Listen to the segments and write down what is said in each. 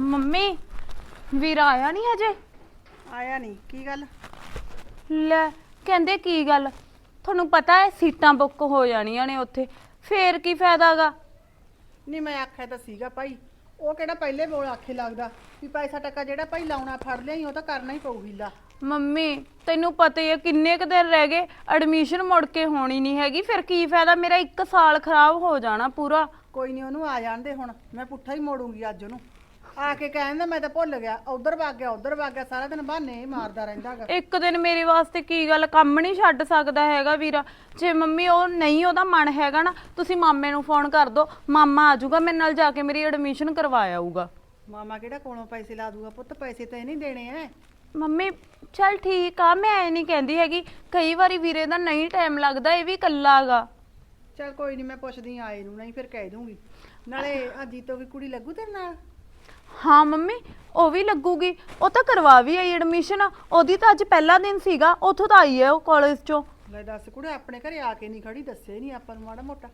Mummy ਵੀਰ ਆਇਆ ਨਹੀਂ ਹਜੇ? ਆਇਆ ਨਹੀਂ। ਕੀ ਗੱਲ? ਲੈ ਕਹਿੰਦੇ ਕੀ ਗੱਲ? ਤੁਹਾਨੂੰ ਪਤਾ ਹੈ ਸੀਟਾਂ ਬੁੱਕ ਹੋ ਜਾਣੀਆਂ ਨੇ ਉੱਥੇ ਫੇਰ ਕੀ ਫਾਇਦਾਗਾ ਨਹੀਂ ਮੈਂ ਆਖਿਆ ਤਾਂ ਸੀਗਾ ਭਾਈ ਉਹ ਕਿਹੜਾ ਪਹਿਲੇ ਬੋਲ ਆਖੇ ਲੱਗਦਾ ਵੀ ਪੈਸਾ ਟੱਕਾ ਜਿਹੜਾ ਭਾਈ ਲਾਉਣਾ ਫੜ ਲਿਆ ਹੀ ਉਹ ਤਾਂ ਕਰਨਾ ਹੀ ਪਊ ਹੀਲਾ। ਮੰਮੀ ਤੈਨੂੰ ਪਤਾ ਹੀ ਹੈ ਕਿੰਨੇ ਕੁ ਦਿਨ ਰਹਿ ਗਏ ਐਡਮਿਸ਼ਨ ਮੁੜ ਕੇ ਹੋਣੀ ਨਹੀਂ ਹੈਗੀ ਫਿਰ ਕੀ ਫਾਇਦਾ? ਮੇਰਾ 1 ਸਾਲ ਖਰਾਬ ਹੋ ਜਾਣਾ ਪੂਰਾ। ਕੋਈ ਨਹੀਂ ਉਹਨੂੰ ਆ ਜਾਣ ਦੇ ਹੁਣ ਮੈਂ ਪੁੱਠਾ ਹੀ ਮੋੜੂੰਗੀ ਅੱਜ ਉਹਨੂੰ। ਆ ਕੇ ਕਹਿੰਦਾ ਮੈਂ ਤਾਂ ਭੁੱਲ ਗਿਆ ਉਧਰ ਵਗ ਗਿਆ ਉਧਰ ਵਗ ਗਿਆ ਸਾਰਾ ਦਿਨ ਬਹਾਨੇ ਹੀ ਮਾਰਦਾ ਰਹਿੰਦਾਗਾ ਇੱਕ ਦਿਨ ਮੇਰੇ ਵਾਸਤੇ ਕੀ ਗੱਲ ਕੰਮ ਨਹੀਂ ਛੱਡ ਸਕਦਾ ਹੈਗਾ ਵੀਰਾ। ਜੇ ਮੰਮੀ ਉਹ ਨਹੀਂ ਉਹਦਾ ਮਨ ਹੈਗਾ ਨਾ ਤੁਸੀਂ ਮਾਮੇ ਨੂੰ ਫੋਨ ਕਰ ਦਿਓ ਮਾਮਾ ਆ ਜਾਊਗਾ ਮੇਰੇ ਨਾਲ ਜਾ ਕੇ ਮੇਰੀ ਐਡਮਿਸ਼ਨ ਕਰਵਾ ਆਊਗਾ। ਮਾਮਾ ਕਿਹੜਾ ਕੋਲੋਂ ਪੈਸੇ ਲਾ ਦੂਗਾ ਪੁੱਤ ਪੈਸੇ ਤਾਂ ਇਹ ਨਹੀਂ ਦੇਣੇ ਐ। ਮੰਮੀ ਚਲ ਠੀਕ ਆ ਮੈਂ ਐ ਨਹੀਂ ਕਹਿੰਦੀ ਹੈਗੀ ਕਈ ਵਾਰੀ ਵੀਰੇ ਦਾ ਨਹੀਂ ਟਾਈਮ ਲੱਗਦਾ ਇਹ ਵੀ ਕੱਲਾਗਾ ਚਲ ਕੋਈ ਨਹੀਂ ਮੈਂ ਪੁੱਛਦੀ ਆਏ ਨੂੰ ਨਹੀਂ ਫਿਰ ਕਹਿ ਦੂੰਗੀ। ਨਾਲੇ ਆ ਜੀਤੋ ਵੀ ਕੁੜੀ ਲੱਗੂ ਤੇਰੇ ਨਾਲ? ਹਾਂ ਮੰਮੀ ਉਹ ਵੀ ਲੱਗੂਗੀ। ਉਹ ਤਾਂ ਕਰਵਾ ਵੀ ਆਈ ਐਡਮਿਸ਼ਨ ਉਹਦੀ ਤਾਂ ਅੱਜ ਪਹਿਲਾ ਦਿਨ ਸੀਗਾ ਉੱਥੋਂ ਤਾਂ ਆਈ ਹੈ ਉਹ ਕਾਲਜ ਚੋਂ। ਲੈ ਦੱਸ ਕੁੜੇ ਆਪਣੇ ਘਰੇ ਆ ਕੇ ਨਹੀਂ ਖੜੀ ਦੱਸੇ ਨਹੀਂ ਆਪਾਂ ਨੂੰ ਮਾੜਾ ਮੋਟਾ।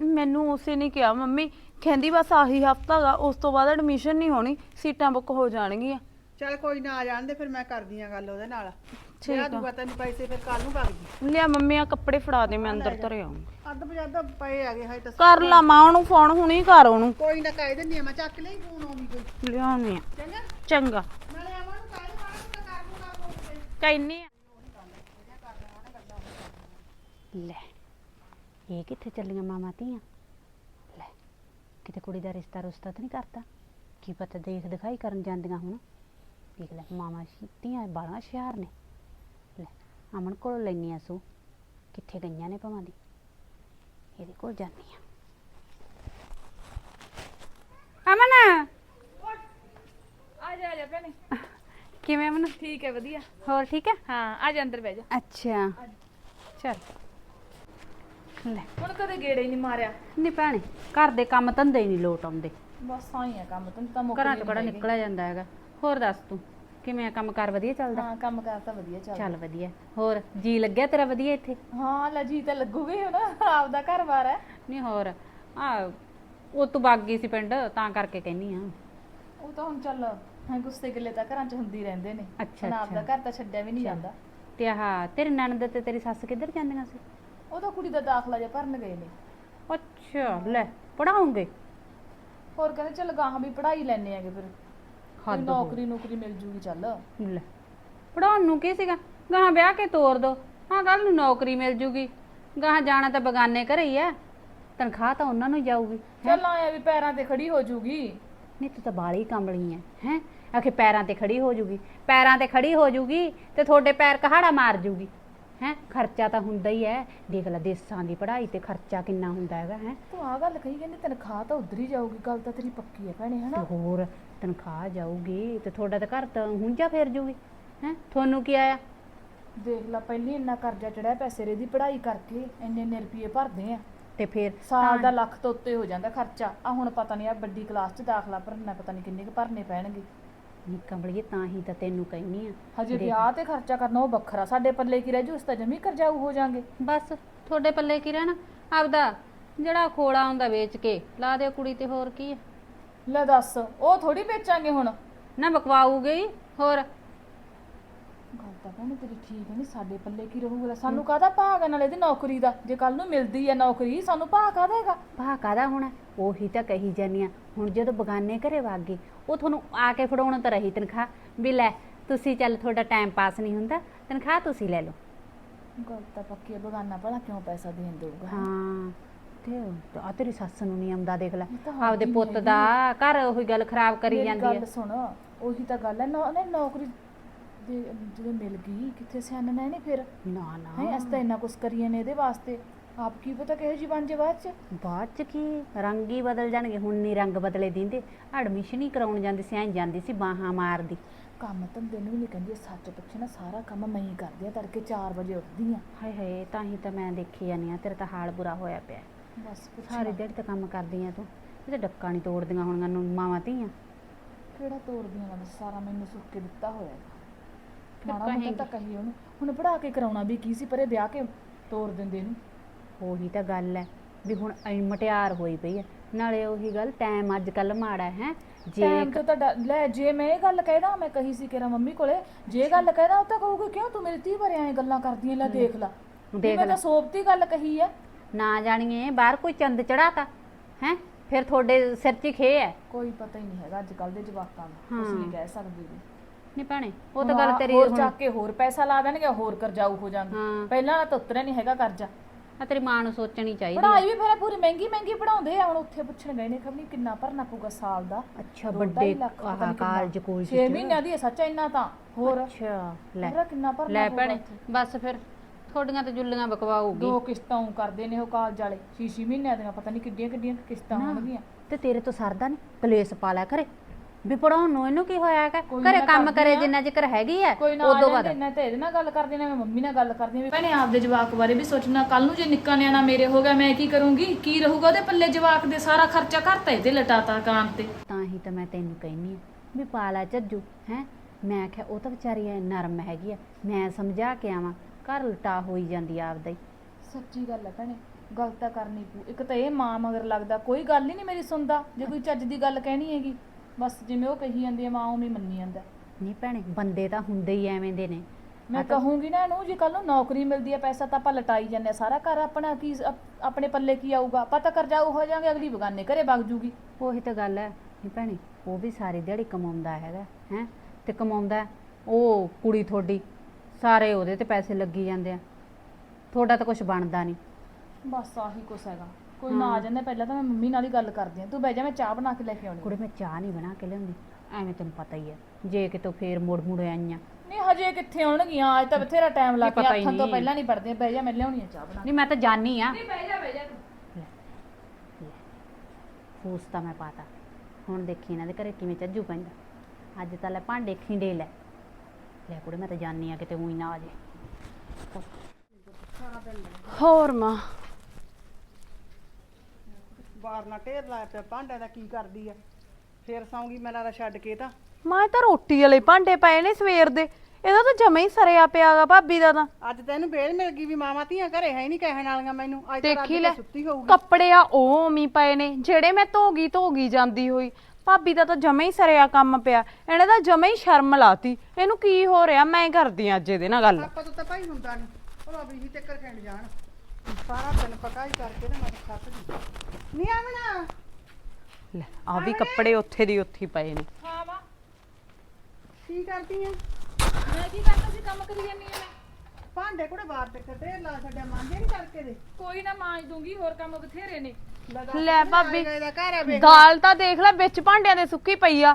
ਮੈਨੂੰ ਉਸੇ ਨੇ ਕਿਹਾ ਮੰਮੀ ਕਹਿੰਦੀ ਬਸ ਆਹੀ ਹਫਤਾ ਗਾ ਉਸ ਤੋਂ ਬਾਅਦ ਐਡਮਿਸ਼ਨ ਨਹੀਂ ਹੋਣੀ ਸੀਟਾਂ ਬੁੱਕ ਹੋ ਜਾਣਗੀਆਂ। ਚਲ ਕੋਈ ਨਾ ਆ ਜਾਣ ਦੇ ਫਿਰ ਮੈਂ ਕਰਦੀ ਆ ਗੱਲ ਉਹਦੇ ਨਾਲ। ਠੀਕ ਜਿਹੜਾ ਆ। ਦੂਗਾ ਤੈਨੂੰ ਪੈਸੇ ਫਿਰ ਕੱਲ ਨੂੰ ਕਰ ਦੀ ਲਿਆ ਮੰਮੀ ਆ ਕੱਪੜੇ ਫੜਾ ਦੇ ਮੈਂ ਅੰਦਰ ਧਰੇ ਆਉਂਗੀ ਅੱਧ ਬਜਾਦਾ ਪਏ ਆਗੇ ਹਾਏ ਤਾਂ ਕਰ ਲਾ ਮਾਂ ਉਹਨੂੰ ਫੋਨ ਹੁਣੀ ਕਰ ਉਹਨੂੰ। ਕੋਈ ਨਾ ਕਹਿ ਦਿੰਦੀ ਆ ਮੈਂ ਚੱਕ ਲਈ ਫੋਨ ਆਉਂਦੀ ਕੋਈ। ਲਿਆਉਣੀ ਆ। ਚੰਗਾ? ਚੰਗਾ। ਨਾਲੇ ਆਵਾਂ ਨੂੰ ਕਹਿ ਮਾੜਾ ਮੋਟਾ ਕਰ ਦੂੰਗਾ ਫੋਨ ਤੇ। ਕਹਿੰਨੀ ਆ। ਲੈ ਇਹ ਕਿੱਥੇ ਚੱਲੀਆਂ ਮਾਮਾ ਧੀਆਂ? ਲੈ ਕਿਤੇ ਕੁੜੀ ਦਾ ਰਿਸ਼ਤਾ ਰੁਸ਼ਤਾ ਤਾਂ ਨਹੀਂ ਕਰਤਾ? ਕੀ ਪਤਾ ਦੇਖ ਦਿਖਾਈ ਕਰਨ ਜਾਂਦੀਆਂ ਹੁਣ। ਲੈ ਮਾਮਾ ਧੀਆਂ ਬਾਲਾਂ ਹੁਸ਼ਿਆਰ ਨੇ। ਅਮਨ ਕੋਲ ਲੈਣੀ ਆ ਸੂ। ਕਿੱਥੇ ਗਈਆਂ ਨੇ ਭਵਾਂ ਦੀ? ਇਹਦੇ ਕੋਲ ਜਾਂਦੀ ਆ। ਅਮਨ! ਆ ਜਾ ਆ ਜਾ ਭੈਣੇ। ਕਿਵੇਂ ਅਮਨ? ਠੀਕ ਹੈ ਵਧੀਆ। ਹੋਰ ਠੀਕ ਹੈ? ਹਾਂ ਆ ਜਾ ਅੰਦਰ ਬਹਿ ਜਾ। ਅੱਛਾ। ਚੱਲ। ਲੈ। ਹੁਣ ਕਦੇ ਗੇੜੇ ਨਹੀਂ ਮਾਰਿਆ। ਨਹੀਂ ਭੈਣੇ ਘਰ ਦੇ ਕੰਮ ਧੰਦੇ ਹੀ ਨਹੀਂ ਲੋਟ ਆਉਂਦੇ। ਬਸ ਆਈ ਆ ਕੰਮ ਤੈਨੂੰ ਤਾਂ ਮੁੱਕ ਘਰਾਂ ਚ ਕਿਹੜਾ ਨਿਕਲਿਆ ਜਾਂਦਾ ਹੈਗਾ। ਹੋਰ ਦੱਸ ਤੂੰ? ਕਿਵੇਂ ਆ? ਕੰਮ ਕਾਰ ਵਧੀਆ ਚੱਲਦਾ? ਹਾਂ ਕੰਮ ਕਾਰ ਤਾਂ ਵਧੀਆ ਚੱਲ ਚੱਲ ਵਧੀਆ। ਹੋਰ ਜੀ ਲੱਗਿਆ ਤੇਰਾ ਵਧੀਆ ਇੱਥੇ? ਹਾਂ ਲੈ ਜੀ ਤਾਂ ਲੱਗੂਗੀ ਹੁਣ। ਆਪਦਾ ਘਰ-ਬਾਰ ਹੈ। ਨਹੀਂ ਹੋਰ ਆ ਉਹ ਤੂੰ ਵਗ ਗਈ ਸੀ ਪਿੰਡ ਤਾਂ ਕਰਕੇ ਕਹਿਨੀ ਆ। ਉਹ ਤਾਂ ਹੁਣ ਚੱਲ ਹਾਂ ਗੁੱਸੇ ਗਿੱਲੇ ਤਾਂ ਘਰਾਂ 'ਚ ਹੁੰਦੀ ਰਹਿੰਦੇ ਨੇ। ਅੱਛਾ, ਹੁਣ ਆਪਦਾ। ਘਰ ਤਾਂ ਛੱਡਿਆ ਵੀ ਨਹੀਂ ਜਾਂਦਾ। ਤੇ ਆਹ ਤੇਰੇ ਨਣਦ ਤੇ ਤੇਰੀ ਸੱਸ ਕਿੱਧਰ ਜਾਂਦੀਆਂ ਸੀ? ਉਹ ਤਾਂ ਕੁੜੀ ਦਾ ਦਾਖਲਾ ਜਿਹਾ ਭਰਨ ਗਏ ਨੇ। ਅੱਛਾ ਲੈ ਪੜਾਉਂਗੇ ਹੋਰ ਕਹਿੰਦੇ ਚੱਲ ਗਾਹਾਂ ਵੀ ਪੜ੍ਹਾਈ ਲੈਣੇ ਆਗੇ ਫਿਰ। ਕੋਈ ਹੱਦ ਹੋ ਨੌਕਰੀ ਨੌਕਰੀ ਮਿਲ ਜੂਗੀ ਚੱਲ। ਲੈ ਪੜਾਉਣ ਨੂੰ ਕੀ ਸੀਗਾ? ਗਾਹਾਂ ਵਿਆਹ ਕੇ ਤੋਰ ਦੋ। ਹਾਂ ਕੱਲ ਨੂੰ ਨੌਕਰੀ ਮਿਲ ਜੂਗੀ। ਗਾਹਾਂ ਜਾਣਾ ਤਾਂ ਬਗਾਨੇ ਘਰੇ ਹੀ ਆ। ਤਨਖਾਹ ਤਾਂ ਉਹਨਾਂ ਨੂੰ ਜਾਊਗੀ ਚੱਲ ਆਇਆ ਵੀ ਪੈਰਾਂ ਤੇ ਖੜੀ ਹੋ ਜੂਗੀ। ਨਹੀਂ ਤੂੰ ਤਾਂ ਬਾਲੀ ਕੰਬਲੀ ਐ ਹੈ? ਆਖੇ ਪੈਰਾਂ ਤੇ ਖੜੀ ਹੋ ਜੂਗੀ। ਪੈਰਾਂ ਤੇ ਖੜੀ ਹੋ ਜੂਗੀ ਤੇ ਤੁਹਾਡੇ ਪੈਰ ਕਹਾੜਾ ਮਾਰ ਜੂਗੀ। ਹੈ? ਖਰਚਾ ਤਾਂ ਹੁੰਦਾ ਹੀ ਐ ਦੇਖ ਲੈ ਦੇਸਾਂ ਦੀ ਪੜ੍ਹਾਈ ਤੇ ਖਰਚਾ ਕਿੰਨਾ ਹੁੰਦਾ ਹੈਗਾ ਹੈ? ਤੂੰ ਆ ਗੱਲ ਕਹੀ ਕਹਿੰਦੀ ਤਨਖਾਹ ਤਾਂ ਉਧਰ ਹੀ ਜਾਊਗੀ ਗੱਲ ਤਾਂ ਤੇਰੀ ਪੱਕੀ ਹੈ ਭੈਣੇ ਹਨਾ? ਹੋਰ ਤਨਖਾਹ ਜਾਊਗੀ ਤੇ ਤੁਹਾਡਾ ਤਾਂ ਘਰ ਤਾਂ ਹੁੰਜਾ ਫੇਰ ਜੂਗੀ ਹੈ? ਤੁਹਾਨੂੰ ਕੀ ਆਇਆ? ਦੇਖ ਲੈ ਪਹਿਲੀ ਇੰਨਾ ਕਰਜ਼ਾ ਚੜਿਆ ਪੈਸੇ ਰੇ ਦੀ ਪੜ੍ਹਾਈ ਕਰਕੇ ਇੰਨੇ ਇੰਨੇ ਰੁਪਏ ਭਰਦੇ ਆ। ਤੇ ਫੇਰ ਸਾਲ ਦਾ ਲੱਖ ਤੋਂ ਉੱਤੇ ਹੋ ਜਾਂਦਾ ਖਰਚਾ। ਆ ਹੁਣ ਪਤਾ ਨਹੀਂ ਆ ਵੱਡੀ ਕਲਾਸ 'ਚ ਦਾਖਲਾ ਭਰਨਾ ਪਤਾ ਨਹੀਂ ਕਿੰਨੇ ਕੁ ਭਰਨੇ ਪੈਣਗੇ। ਨਿਕੰਬਲੀਏ ਤਾਂ ਹੀ ਤਾਂ ਤੈਨੂੰ ਕਹਿਨੀ ਆ। ਹਜੇ ਦੇਖ। ਵਿਆਹ ਤੇ ਖਰਚਾ ਕਰਨਾ ਉਹ ਵੱਖਰਾ ਸਾਡੇ ਪੱਲੇ ਕੀ ਰਹਿ ਜੂ ਇਸ ਤਾਂ ਜਮੀ ਕਰਜ਼ਾਊ ਹੋ ਜਾਾਂਗੇ। ਬਸ ਤੁਹਾਡੇ ਪੱਲੇ ਕੀ ਰਹਿਣਾ? ਆਪਦਾ ਜਿਹੜਾ ਖੋਲਾ ਹੁੰਦਾ ਵੇਚ ਕੇ ਲਾ ਦਿਓ ਕੁੜੀ ਤੇ ਹੋਰ ਕੀ ਆ? ਲੈ ਦੱਸ ਉਹ ਥੋੜੀ ਵੇਚਾਂਗੇ ਹੁਣ। ਨਾ ਬਕਵਾਊਗੀ ਹੋਰ ਗੱਲ ਤਾਂ ਭੈਣੇ ਤੇਰੀ ਠੀਕ ਨਹੀਂ ਸਾਡੇ ਪੱਲੇ ਕੀ ਰਹੂਗਾ? ਸਾਨੂੰ ਕਾਹਦਾ ਭਾਗ ਆ ਨਾਲੇ ਇਹਦੀ ਨੌਕਰੀ ਦਾ? ਜੇ ਕੱਲ ਨੂੰ ਮਿਲਦੀ ਹੈ ਨੌਕਰੀ ਸਾਨੂੰ ਭਾਗ ਕਾਹਦਾ ਹੈਗਾ? ਭਾ ਕਾਦਾ ਹੋਣਾ? ਉਹੀ ਤਾਂ ਕਹੀ ਜਾਨੀ ਆ। ਹੁਣ ਜਦੋਂ ਬਗਾਨੇ ਘਰੇ ਵਗ ਗਏ ਉਹ ਤੁਹਾਨੂੰ ਆ ਕੇ ਫੜਾਉਣ ਤਾਂ ਰਹੀ ਤਨਖਾਹ। ਵੀ ਲੈ ਤੁਸੀਂ ਚੱਲ ਤੁਹਾਡਾ ਟਾਈਮ ਪਾਸ ਨਹੀਂ ਹੁੰਦਾ ਤਨਖਾਹ ਤੁਸੀਂ ਲੈ ਲਓ। ਗੱਲ ਤਾਂ ਪੱਕੀ ਹੈ ਬਗਾਨਾ ਭਲਾ ਕਿਉਂ ਪੈਸਾ ਦੇਣ ਦੇਊਗਾ? ਹਾਂ। ਤੇ ਆ ਤੇਰੀ ਸੱਸ ਨੂੰ ਨਹੀਂ ਆਉਂਦਾ ਦੇਖ ਲੈ। ਇਹ ਤਾਂ ਆਪਦੇ ਹੀ ਪੁੱਤ ਦਾ ਘਰ ਉਹੀ ਗੱਲ ਖਰਾਬ ਕਰੀ ਮੇਰੀ ਜਾਂਦੀ ਗੱਲ ਆ ਸੁਣ ਉਹੀ ਤਾਂ ਗੱਲ ਹੈ ਨੌ- ਉਹਨੇ ਨੌਕਰੀ ਦੇ ਜਦੋਂ ਮਿਲ ਗਈ ਕਿੱਥੇ ਸਿਆਣਨਾ ਇਹਨੇ ਫਿਰ? ਨਾ ਹੈ ਨਾ ਅਸ ਤਾਂ ਇੰਨਾ ਕੁਛ ਕਰੀਏ ਨੇ ਇਹਦੇ ਵਾਸਤੇ। ਆਪ ਕੀ ਪਤਾ ਕਿਹੋ ਜੀ ਬਣ ਜੇ ਬਾਅਦ ਚ? ਬਾਅਦ ਚ ਕੀ? ਰੰਗ ਹੀ ਬਦਲ ਜਾਣਗੇ। ਹੁਣ ਨਹੀਂ ਰੰਗ ਬਦਲੇ ਦਿੰਦੇ। ਐਡਮਿਸ਼ਨ ਹੀ ਕਰਾਉਣ ਜਾਂਦੀ ਸੀ ਐਂ ਜਾਂਦੀ ਸੀ ਬਾਹਾਂ ਮਾਰਦੀ। ਕੰਮ ਧੰਦੇ ਨੂੰ ਵੀ ਨਹੀਂ ਕਹਿੰਦੀ ਸੱਚ ਪੁੱਛੇ ਨਾ ਸਾਰਾ ਕੰਮ ਮੈਂ ਹੀ ਕਰਦੀ ਆ ਤੜਕੇ 4 ਵਜੇ ਉੱਠਦੀ ਆ ਹਾਏ ਹਾਏ ਤਾਂ ਹੀ ਤਾਂ ਮੈਂ ਦੇਖੀ ਜਾਂਦੀ ਆ ਤੇਰਾ ਤਾਂ ਹਾਲ ਬੁਰਾ ਹੋਇਆ ਪਿਆ। ਬਸ ਪੁੱਛ ਸਾਰੀ ਨਾ। ਦਿਹਾੜੀ ਤਾਂ ਕੰਮ ਕਰਦੀ ਆ ਤੂੰ। ਇਹ ਤਾਂ ਡੱਕਾ ਨਹੀਂ ਤੋੜਦੀਆਂ ਹੋਣੀਆਂ ਨੂੰ ਮਾਵਾਂ ਧੀਆਂ। ਕਿਹੜਾ ਤੋੜਦੀਆਂ ਨੇ ਸਾਰਾ ਮੈਨੂੰ ਸੁੱਕ ਕੇ ਦਿੱਤਾ ਹੋਇਆ ਫਿਰ ਮਾੜਾ ਮੋਟਾ ਤਾਂ ਕਹੀ ਉਹਨੂੰ। ਹੁਣ ਪੜਾ ਕੇ ਕਰਾਉਣਾ ਵੀ ਕੀ ਸੀ ਪਰੇ ਵਿਆਹ ਕੇ ਤੋੜ ਦਿੰਦੇ ਇਹਨੂੰ। ਉਹੀ ਤਾਂ ਗੱਲ ਹੈ ਵੀ ਹੁਣ ਐਂ ਮਟਿਆਰ ਹੋਈ ਪਈ ਆ ਨਾਲੇ ਉਹੀ ਗੱਲ ਟਾਈਮ ਅੱਜ ਕੱਲ ਮਾੜਾ ਹੈ ਜੇ ਟਾਈਮ ਤੋਂ ਤਾਂ ਡ- ਲੈ ਜੇ ਮੈਂ ਇਹ ਗੱਲ ਕਹਿਦਾ ਮੈਂ ਕਹੀ ਸੀ ਕਿਰਾ ਮੰਮੀ ਕੋਲੇ ਜੇ ਗੱਲ ਕਹਿਦਾ ਉਹ ਤਾਂ ਕਹੂਗੀ ਕਿਉਂ ਤੂੰ ਮੇਰੀ ਧੀ ਬਾਰੇ ਐਂ ਗੱਲਾਂ ਕਰਦੀ ਐ? ਲੈ ਦੇਖ ਲਾ। ਦੇਖ ਮੈਂ ਤਾਂ ਸੋਪਤੀ ਗੱਲ ਕਹੀ ਐ। ਨਾ ਜਾਣੀਏ ਬਾਹਰ ਕੋਈ ਚੰਦ ਚੜਾਤਾ ਹੈ? ਫਿਰ ਤੁਹਾਡੇ ਸਿਰ 'ਚ ਹੀ ਖੇ ਹੈ ਕੋਈ ਪਤਾ ਹੀ ਨਹੀਂ ਹੈਗਾ ਅੱਜ ਕੱਲ ਦੇ ਜਵਾਕਾਂ ਦਾ ਨਹੀਂ ਕਹਿ ਸਕਦੇ ਜੀ ਨਹੀਂ ਭੈਣੇ ਉਹ ਤਾਂ ਗੱਲ ਤੇਰੀ ਹੋਰ ਚੱਕ ਕੇ ਹੋਰ ਪੈਸਾ ਲਾ ਦੇਣਗੇ ਹੋਰ ਕਰਜਾਊ ਹੋ ਜਾਣਗੇ। ਹਾਂ। ਪਹਿਲਾਂ ਤਾਂ ਉਤਰਿਆ ਨਹੀਂ ਹੈਗਾ ਕਰਜ਼ਾ। ਆ ਤੇਰੀ ਮਾਂ ਨੂੰ ਸੋਚਣੀ ਚਾਹੀਦੀ ਪੜ੍ਹਾਈ ਵੀ ਫਿਰ ਪੂਰੀ ਮਹਿੰਗੀ ਮਹਿੰਗੀ ਪੜਾਉਂਦੇ ਆ ਹੁਣ ਉੱਥੇ ਪੁੱਛਣ ਗਏ ਨੇ ਕਿੰਨਾ ਭਰਨਾ ਪਊਗਾ ਸਾਲ ਦਾ। ਅੱਛਾ ਦੋ ਵੱਡੇ ਲੱਖ ਪਤਾ ਆਹ ਨੀ ਕਿੰਨਾ। ਕਾਲਜ ਕੋਲ ਛੇ ਮਹੀਨਿਆਂ ਦੀ ਹੈ ਸੱਚ ਇੰਨਾ ਤਾਂ। ਹੋਰ? ਅੱਛਾ ਲੈ। ਪੂਰਾ ਕਿੰਨਾ ਭਰਨਾ ਲੈ ਪਊਗਾ ਭੈਣੇ ਉੱਥੇ। ਬਸ ਫਿਰ ਤੁਹਾਡੀਆਂ ਤੇ ਜੁੱਲੀਆਂ ਬਕਵਾਊਗੀ। ਦੋ ਕਿਸ਼ਤਾਂ ਊਂ ਕਰਦੇ ਨੇ ਉਹ ਕਾਲਜ ਵਾਲੇ ਛੇ ਛੇ ਮਹੀਨਿਆਂ ਦੀਆਂ ਪਤਾ ਨਹੀਂ ਕਿੱਡੀਆਂ ਕਿੱਡੀਆਂ ਕਿਸ਼ਤਾਂ ਹੋਣਗੀਆਂ। ਤੇ ਤੇਰੇ ਤੋਂ ਸਰਦਾ ਨਹੀਂ ਕਲੇਸ਼ ਪਾ ਲਿਆ ਕਰੇ। ਵੀ ਪੜਾਉਣ ਨੂੰ ਇਹਨੂੰ ਕੀ ਹੋਇਆ ਹੈਗਾ? ਕੋਈ ਘਰੇ ਕੰਮ ਕਰਦੀ ਕਰੇ ਆ। ਜਿੰਨਾ ਚਿਰ ਹੈਗੀ ਹੈ ਕੋਈ ਨਾ ਉਦੋਂ ਬਾਅਦ। ਨਾ ਤੇ ਇਹਦੇ ਨਾਲ ਗੱਲ ਕਰਦੀ ਨਾ ਮੈਂ ਮੰਮੀ ਨਾਲ ਗੱਲ ਕਰਦੀ ਵੀ ਭੈਣੇ ਆਪਦੇ ਜਵਾਕ ਬਾਰੇ ਵੀ ਸੋਚਣਾ ਕੱਲ ਨੂੰ ਜੇ ਨਿੱਕਾ ਨਿਆਣਾ ਮੇਰੇ ਹੋ ਗਿਆ ਮੈਂ ਕੀ ਕਰੂੰਗੀ? ਕੀ ਰਹੂਗਾ ਉਹਦੇ ਪੱਲੇ ਜਵਾਕ ਦੇ? ਸਾਰਾ ਖਰਚਾ ਕਰਤਾ ਇਹਦੇ ਲਟਾਤਾ ਕਾਂ ਤੇ। ਤਾਂ ਹੀ ਤਾਂ ਮੈਂ ਤੈਨੂੰ ਕਹਿੰਨੀ ਆ ਵੀ ਪਾਲਾ ਝੱਜੂ ਹੈ? ਮੈਂ ਆਖਿਆ ਉਹ ਤਾਂ ਵਿਚਾਰੀ ਐ ਨਰਮ ਹੈਗੀ ਆ ਮੈਂ ਸਮਝਾ ਕੇ ਆਵਾਂ ਘਰ ਲਟਾ ਹੋਈ ਜਾਂਦੀ ਆ ਆਪਦਾ ਹੀ। ਸੱਚੀ ਗੱਲ ਹੈ ਭੈਣੇ ਗੱਲ ਤਾਂ ਕਰਨੀ ਪਊ। ਇੱਕ ਤਾਂ ਇਹ ਮਾਂ ਮਗਰ ਲੱਗਦਾ ਕੋਈ ਗੱਲ ਹੀ ਨਹੀਂ ਮੇਰੀ ਸੁਣਦਾ ਜੇ ਕੋਈ ਚੱਜ ਦੀ ਗੱਲ ਕਹਿਣੀ ਹੈਗੀ। ਬਸ ਜਿਵੇਂ ਉਹ ਕਹੀ ਜਾਂਦੀ ਹੈ ਮਾਂ ਉਵੇਂ ਮੰਨੀ ਜਾਂਦਾ। ਨਹੀਂ ਭੈਣੇ ਬੰਦੇ ਤਾਂ ਹੁੰਦੇ ਹੀ ਐਵੇਂ ਦੇ ਨੇ। ਮੈਂ ਕਹੂੰਗੀ ਨਾ ਇਹਨੂੰ ਜੇ ਕੱਲ ਨੂੰ ਨੌਕਰੀ ਮਿਲਦੀ ਹੈ ਪੈਸਾ ਤਾਂ ਆਪਾਂ ਲਟਾਈ ਜਾਂਦੇ ਹਾਂ ਸਾਰਾ ਘਰ ਆਪਣਾ ਕੀ ਅਪ- ਆਪਣੇ ਪੱਲੇ ਕੀ ਆਊਗਾ? ਪਤਾ ਕਰਜਾਊ ਹੋ ਜਾਾਂਗੇ ਅਗਲੀ ਬਗਾਨੇ ਘਰੇ ਵਗ ਜੂਗੀ। ਉਹੀ ਤਾਂ ਗੱਲ ਹੈ। ਨਹੀਂ ਭੈਣੇ ਉਹ ਵੀ ਸਾਰੀ ਦਿਹਾੜੀ ਕਮਾਉਂਦਾ ਹੈਗਾ ਹੈ? ਤੇ ਕਮਾਉਂਦਾ ਉਹ ਕੁੜੀ ਤੁਹਾਡੀ ਸਾਰੇ ਉਹਦੇ ਤੇ ਪੈਸੇ ਲੱਗੀ ਜਾਂਦੇ ਆ। ਤੁਹਾਡਾ ਤਾਂ ਕੁਝ ਬਣਦਾ ਨਹੀਂ। ਬਸ ਆਹੀ ਕੁਛ ਹੈਗਾ। ਕੋਈ ਨਾ ਆ ਜਾਂਦਾ ਪਹਿਲਾਂ ਤਾਂ ਮੈਂ ਮੰਮੀ ਨਾਲ ਹੀ ਗੱਲ ਕਰਦੀ ਹਾਂ। ਤੂੰ ਬਹਿ ਜਾ ਮੈਂ ਚਾਹ ਬਣਾ ਕੇ ਲੈ ਕੇ ਆਉਣੀ ਕੁੜੇ ਮੈਂ ਚਾਹ ਨਹੀਂ ਬਣਾ ਕੇ ਲਿਆਉਂਦੀ। ਐਵੇਂ ਤੈਨੂੰ ਪਤਾ ਹੀ ਹੈ ਜੇ ਕਿਤੋਂ ਫੇਰ ਮੁੜ ਮੁੜ ਆਈਆਂ। ਨਹੀਂ ਹਜੇ ਕਿੱਥੇ ਆਉਣਗੀਆਂ? ਅੱਜ ਤਾਂ ਬਥੇਰਾ ਟਾਈਮ ਲੱਗ ਗਿਆ ਅੱਠਾਂ ਤੋਂ। ਪਹਿਲਾਂ ਨਹੀਂ ਪੜਦੇ ਬਹਿ ਜਾ ਮੈਂ ਲਿਆਉਣੀ ਆ ਚਾਹ ਬਣਾ ਨਹੀਂ ਮੈਂ ਤਾਂ ਜਾਣੀ ਆ। ਨਹੀਂ ਬਹਿ ਜਾ ਬਹਿ ਜਾ ਫੂਸ ਤਾਂ ਮੈਂ ਪਾਤਾ। ਹੁਣ ਦੇਖੀ ਇਹਨਾਂ ਦੇ ਘਰੇ ਕਿਵੇਂ ਚੱਜੂ ਪੈਂਦਾ। ਅੱਜ ਤਾਂ ਲੈ ਭਾਂਡੇ ਖਿੰਡੇ ਲੈ। ਲੈ ਕੁੜੇ ਮੈਂ ਤਾਂ ਜਾਣੀ ਆ ਕਿਤੇ ਉਹੀ ਨਾ ਆ ਜੇ। ਹੋਰ ਮਾਂ। ਬਾਹਰ ਨਾ ਢੇਰ ਲਾਇਆ ਪਿਆ ਭਾਂਡਿਆਂ ਦਾ ਕੀ ਕਰਦੀ ਆ? ਫੇਰ ਸੌਂਗੀ ਮੈਂ ਲਾਦਾ ਛੱਡ ਕੇ ਤਾਂ। ਮਾਂ ਤਾਂ ਰੋਟੀ ਵਾਲੇ ਭਾਂਡੇ ਪਏ ਨੇ ਸਵੇਰ ਦੇ ਇਹਦਾ ਤਾਂ ਜਮਾ ਹੀ ਸਰਿਆ ਪਿਆਗਾ ਭਾਬੀ ਦਾ ਤਾਂ। ਅੱਜ ਤੈਨੂੰ ਵੇਲ ਮਿਲ ਗਈ ਵੀ ਮਾਮਾ ਧੀਆਂ ਘਰੇ ਹੈ ਨਹੀਂ ਕਹਿਣ ਵਾਲੀਆਂ ਮੈਨੂੰ ਅੱਜ ਤਾਂ ਦੇਖੀ ਲੈ ਸੁੱਤੀ ਹੋਊਗੀ। ਕੱਪੜੇ ਆ ਉਹ ਉਮੀ ਪਏ ਨੇ ਜਿਹੜੇ ਮੈਂ ਧੋਗੀ ਧੋਗੀ ਜਾਂਦੀ ਹੋਈ। ਭਾਬੀ ਦਾ ਤਾਂ ਜਮਾ ਹੀ ਸਰਿਆ ਕੰਮ ਪਿਆ ਇਹਨੇ ਤਾਂ ਜਮਾ ਹੀ ਸ਼ਰਮ ਲਾਤੀ। ਇਹਨੂੰ ਕੀ ਹੋ ਰਿਹਾ ਮੈਂ ਕਰਦੀ ਆ ਅੱਜ ਇਹਦੇ ਨਾਲ ਗੱਲ। ਆਪਾਂ ਤੋਂ ਤਾਂ ਭਾਈ ਹੁੰਦਾ ਨਹੀਂ ਉਹ ਅਬੀ ਹੀ ਚੱਕਰ ਖੈਂਡ ਜਾਣ। ਸਾਰਾ ਦਿਨ ਪਕਾਈ ਕਰਕੇ ਨਾ ਮੈਂ ਤਾਂ ਖੱਪ ਗਈ ਨਹੀਂ ਆਵਣਾ? ਲੈ ਆ ਵੀ ਕੱਪੜੇ ਉੱਥੇ ਦੀ ਉੱਥੇ ਹੀ ਪਏ ਨੇ। ਹਾਂ ਵਾ। ਕੀ ਕਰਦੀ ਆ ਮੈਂ ਕੀ ਕਰਨਾ ਸੀ ਕੰਮ ਕਰੀ ਜਾਂਦੀ ਆ ਮੈਂ? ਭਾਂਡੇ ਕੋੜੇ ਬਾਹਰ ਤੇ ਢੇਰ ਲਾ ਛੱਡਿਆ ਮਾਂਜੇ ਨਹੀਂ ਕਰਕੇ ਦੇ? ਕੋਈ ਨਾ ਮਾਂਜ ਦੂੰਗੀ ਹੋਰ ਕੰਮ ਬਥੇਰੇ ਨੇ। ਲੈ ਭਾਬੀ ਦਾਲ ਤਾਂ ਦੇਖ ਲੈ ਵਿੱਚ ਭਾਂਡਿਆਂ ਦੇ ਸੁੱਕੀ ਪਈ ਆ।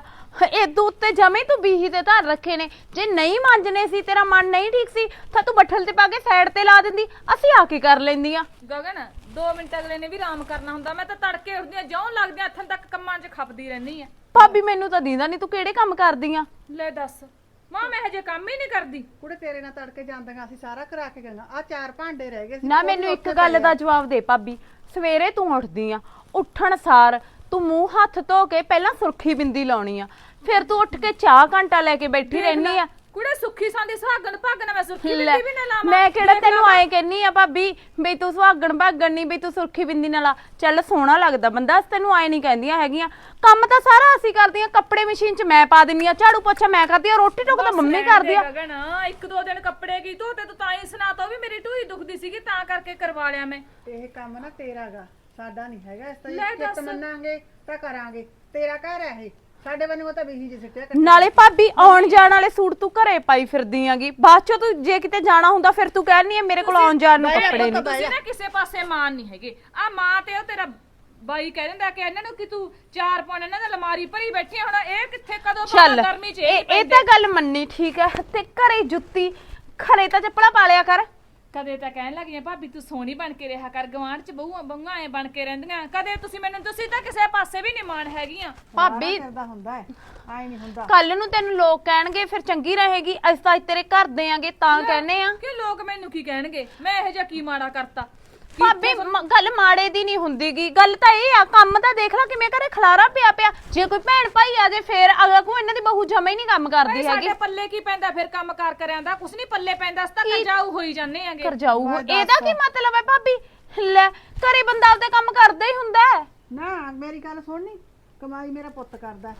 ਇਦੋਂ ਉੱਤੇ ਜਮੇ ਤੂੰ ਬੀਹੀ ਦੇ ਧਰ ਰੱਖੇ ਨੇ। ਜੇ ਨਹੀਂ ਮਾਂਜਨੇ ਸੀ ਤੇਰਾ ਮਨ ਨਹੀਂ ਠੀਕ ਸੀ ਤਾਂ ਤੂੰ ਬੱਠਲ ਤੇ ਪਾ ਕੇ ਸਾਈਡ ਤੇ ਲਾ ਦਿੰਦੀ। ਅਸੀਂ ਆ ਕੇ ਕਰ ਲੈਂਦੀਆਂ ਗਗਨ 2 ਮਿੰਟ ਅਗਲੇ ਨੇ ਵੀ ਆਰਾਮ ਕਰਨਾ ਹੁੰਦਾ। ਮੈਂ ਤਾਂ ਤੜਕੇ ਉੱਠਦੀ ਆ ਜਿਉਂ ਲੱਗਦੀ ਆ ਹੱਥਾਂ ਤੱਕ ਕੰਮਾਂ 'ਚ ਖਪਦੀ ਰਹਿੰਦੀ ਆ। ਭਾਬੀ ਮੈਨੂੰ ਤਾਂ ਦੀਦਾ ਨਹੀਂ ਤੂੰ ਕਿਹੜੇ ਕੰਮ ਕਰਦੀ ਆ? ਲੈ ਦੱਸ। ਮਾਂ ਮੈਂ ਹਜੇ ਕੰਮ ਹੀ ਨਹੀਂ ਕਰਦੀ। ਕੁੜੇ ਤੇਰੇ ਨਾਲ ਤੜਕੇ ਜਾਂਦੀਆਂ ਅਸੀਂ ਸਾਰਾ ਕਰਾ ਕੇ ਗਈਆਂ। ਆ ਚਾਰ ਭਾਂਡੇ ਰਹਿ ਗਏ ਸੀ ਨਾ ਮੈਨੂੰ ਇੱਕ ਗੱਲ ਦਾ। ਜਵਾਬ ਦੇ ਭਾਬੀ। ਸਵੇਰੇ ਤੂੰ ਉੱਠਦੀ ਆ ਉੱਠਣ ਸਾਰ ਤੂੰ ਮੂੰਹ ਹੱਥ ਧੋ ਕੇ ਪਹਿਲਾਂ ਸੁਰਖੀ ਬਿੰਦੀ ਲਾਉਣੀ ਆ ਫਿਰ ਤੂੰ ਉੱਠ ਕੇ ਚਾਹ ਘੰਟਾ ਲੈ ਕੇ ਬੈਠੀ ਰਹਿਨੀ ਆ। ਕੁੜੇ ਸੁੱਖੀ ਸਾਂਦੀ ਸੁਹਾਗਣ ਭਾਗਣ ਮੈਂ ਸੁਰਖੀ ਲੈ, ਬਿੰਦੀ ਵੀ ਨਾ ਲਾਵਾਂ। ਮੈਂ ਕਿਹੜਾ ਤੈਨੂੰ ਆਏ ਕਹਿੰਨੀ ਆ ਭਾਬੀ ਬਈ ਤੂੰ ਸੁਹਾਗਣ ਭਾਗਣ ਨਹੀਂ ਬਈ ਤੂੰ ਸੁਰਖੀ ਬਿੰਦੀ ਨਾਲ ਲਾ। ਚੱਲ ਸੋਹਣਾ ਲੱਗਦਾ ਬੰਦਾ ਅਸੀਂ ਤੈਨੂੰ ਆਏ ਨਹੀਂ ਕਹਿੰਦੀਆਂ ਹੈਗੀਆਂ। ਕੰਮ ਤਾਂ ਸਾਰਾ ਅਸੀਂ ਕਰਦੀਆਂ ਕੱਪੜੇ ਮਸ਼ੀਨ 'ਚ ਮੈਂ ਪਾ ਦਿੰਨੀ ਆ ਝਾੜੂ ਪੋਛਾ ਮੈਂ ਕਰਦੀ ਆ ਰੋਟੀ ਟੁੱਕ ਤਾਂ ਬਸ ਮੰਮੀ ਰਹਿਣ ਕਰਦੀ ਦੇ ਆ। ਗਗਨ ਇੱਕ ਦੋ ਦਿਨ ਕੱਪੜੇ ਕੀ ਧੋਤੇ ਤੂੰ ਤਾਂ ਹੀ ਸੁਣਾ ਤਾ ਉਹ ਵੀ ਮੇਰੀ ਢੂਈ ਦੁਖਦੀ ਸੀਗੀ ਤਾਂ ਕਰਕੇ ਕਰਵਾ ਲਿਆ ਮੈਂ। ਇਹ ਕੰਮ ਨਾ ਤੇਰਾਗਾ ਸਾਡਾ ਨਹੀਂ ਹੈਗਾ ਇਸ ਤਾਂ ਲੈ ਜੇ ਦੱਸ। ਮੰਨਾਂਗੇ ਤਾਂ ਕਰਾਂਗੇ। ਤੇਰਾ ਘਰ ਹੈ ਇਹ। ਸਾਡੇ ਬੰਨੂ ਤਾਂ ਬੀਹੀ ਜੀ ਸਿੱਟਿਆ ਨਾਲੇ ਭਾਬੀ ਆਉਣ ਜਾਣ ਵਾਲੇ ਸੂਟ ਤੂੰ ਘਰੇ ਪਾਈ ਫਿਰਦੀ ਆਂਗੀ ਬਾਅਦ ਚੋਂ ਤੂੰ ਜੇ ਕਿਤੇ ਜਾਣਾ ਹੁੰਦਾ ਫਿਰ ਤੂੰ ਕਹਿਣੀ ਆ ਮੇਰੇ ਕੋਲ ਆਉਣ ਜਾਣ ਨੂੰ ਕੱਪੜੇ ਨਹੀਂ। ਤੁਸੀਂ ਨਾ ਕਿਸੇ ਪਾਸੇ ਮਾਨ ਨਹੀਂ ਹੈਗੇ। ਆ ਮਾਂ ਤੇ ਉਹ ਤੇਰਾ ਬਾਈ ਕਹਿ ਦਿੰਦਾ ਕਿ ਇਹਨਾਂ ਨੂੰ ਕਿ ਤੂੰ ਚਾਰ ਪੌਣ ਇਹਨਾਂ ਦਾ ਅਲਮਾਰੀ ਭਰੀ ਬੈਠੀ ਆ, ਹੁਣ ਇਹ ਕਿੱਥੇ ਕਦੋਂ ਪਾਣਾ ਗਰਮੀ ਚ ਇਹ ਤਾਂ ਗੱਲ ਮੰਨੀ ਠੀਕ ਹੈ। ਤੇ ਘਰੇ ਜੁੱਤੀ ਖਰੇ ਤਾਂ ਚੱਪਲਾਂ ਪਾ ਲਿਆ ਕਰ। ਕਦੇ ਤਾਂ ਕਹਿਣ ਲੱਗੀਆਂ ਭਾਬੀ ਤੂੰ ਸੋਹਣੀ ਬਣ ਕੇ ਰਿਹਾ ਕਰ ਗਵਾਂਢ ਚ ਬਹੂਆਂ ਬੰਗਾਂ ਐ ਬਣ ਕੇ ਰਹਿੰਦੀਆਂ। ਕਦੇ ਤੁਸੀਂ ਮੈਨੂੰ ਤੁਸੀਂ ਤਾਂ ਕਿਸੇ ਪਾਸੇ ਵੀ ਨਹੀਂ ਮਾਨ ਹੈਗੀਆਂ। ਭਾਬੀ ਕਰਦਾ ਹੁੰਦਾ ਹੈ ਆਈ ਨਹੀਂ ਹੁੰਦਾ। ਕੱਲ ਨੂੰ ਤੈਨੂੰ ਲੋਕ ਕਹਿਣਗੇ ਫਿਰ ਚੰਗੀ ਰਹੇਗੀ। ਅਸੀਂ ਤਾਂ ਤੇਰੇ ਘਰ ਦੇ ਆਂਗੇ ਤਾਂ ਕਹਿੰਨੇ ਆ। ਕਿ ਲੋਕ ਮੈਨੂੰ ਕੀ ਕਹਿਣਗੇ? ਮੈਂ ਇਹੋ ਜਿਹਾ ਕੀ ਮਾੜਾ ਕਰਤਾ? ਭਾਬੀ ਮ- ਗੱਲ ਮਾੜੇ ਦੀ ਨਹੀਂ ਹੁੰਦੀਗੀ। ਗੱਲ ਤਾਂ ਇਹ ਆ ਕੰਮ ਤਾਂ ਦੇਖ ਲੈ ਕਿਵੇਂ ਘਰੇ ਖਲਾਰਾ ਪਿਆ ਪਿਆ। ਜੇ ਕੋਈ ਭੈਣ ਭਾਈ ਆ ਜੇ ਫੇਰ ਅਗਲਾ ਕੋ ਇਹਨਾਂ ਦੀ ਬਹੂ ਜਮਾ ਹੀ ਨਹੀਂ ਕੰਮ ਭਾਈ ਕਰਦੀ ਹੈਗੀ। ਸਾਡੇ ਪੱਲੇ ਕੀ ਪੈਂਦਾ ਫਿਰ ਕੰਮ ਕਾਰ ਕਰਿਆਂ ਦਾ? ਕੁਛ ਨਹੀਂ ਪੱਲੇ ਪੈਂਦਾ ਅਸੀਂ ਤਾਂ ਕਰਜਾਊ ਹੋਈ ਜਾਂਦੇ ਆਂਗੇ ਕਰ ਜਾਊ ਇਹਦਾ ਕੀ ਮਤਲਬ ਹੈ ਭਾਬੀ? ਲੈ ਘਰੇ ਬੰਦਾ ਆਪਦੇ ਕੰਮ ਕਰਦਾ ਹੀ ਹੁੰਦਾ ਹੈ। ਨਾ ਮੇਰੀ ਗੱਲ ਸੁਣਨੀ ਕਮਾਈ ਮੇਰਾ ਪੁੱਤ ਕਰਦਾ।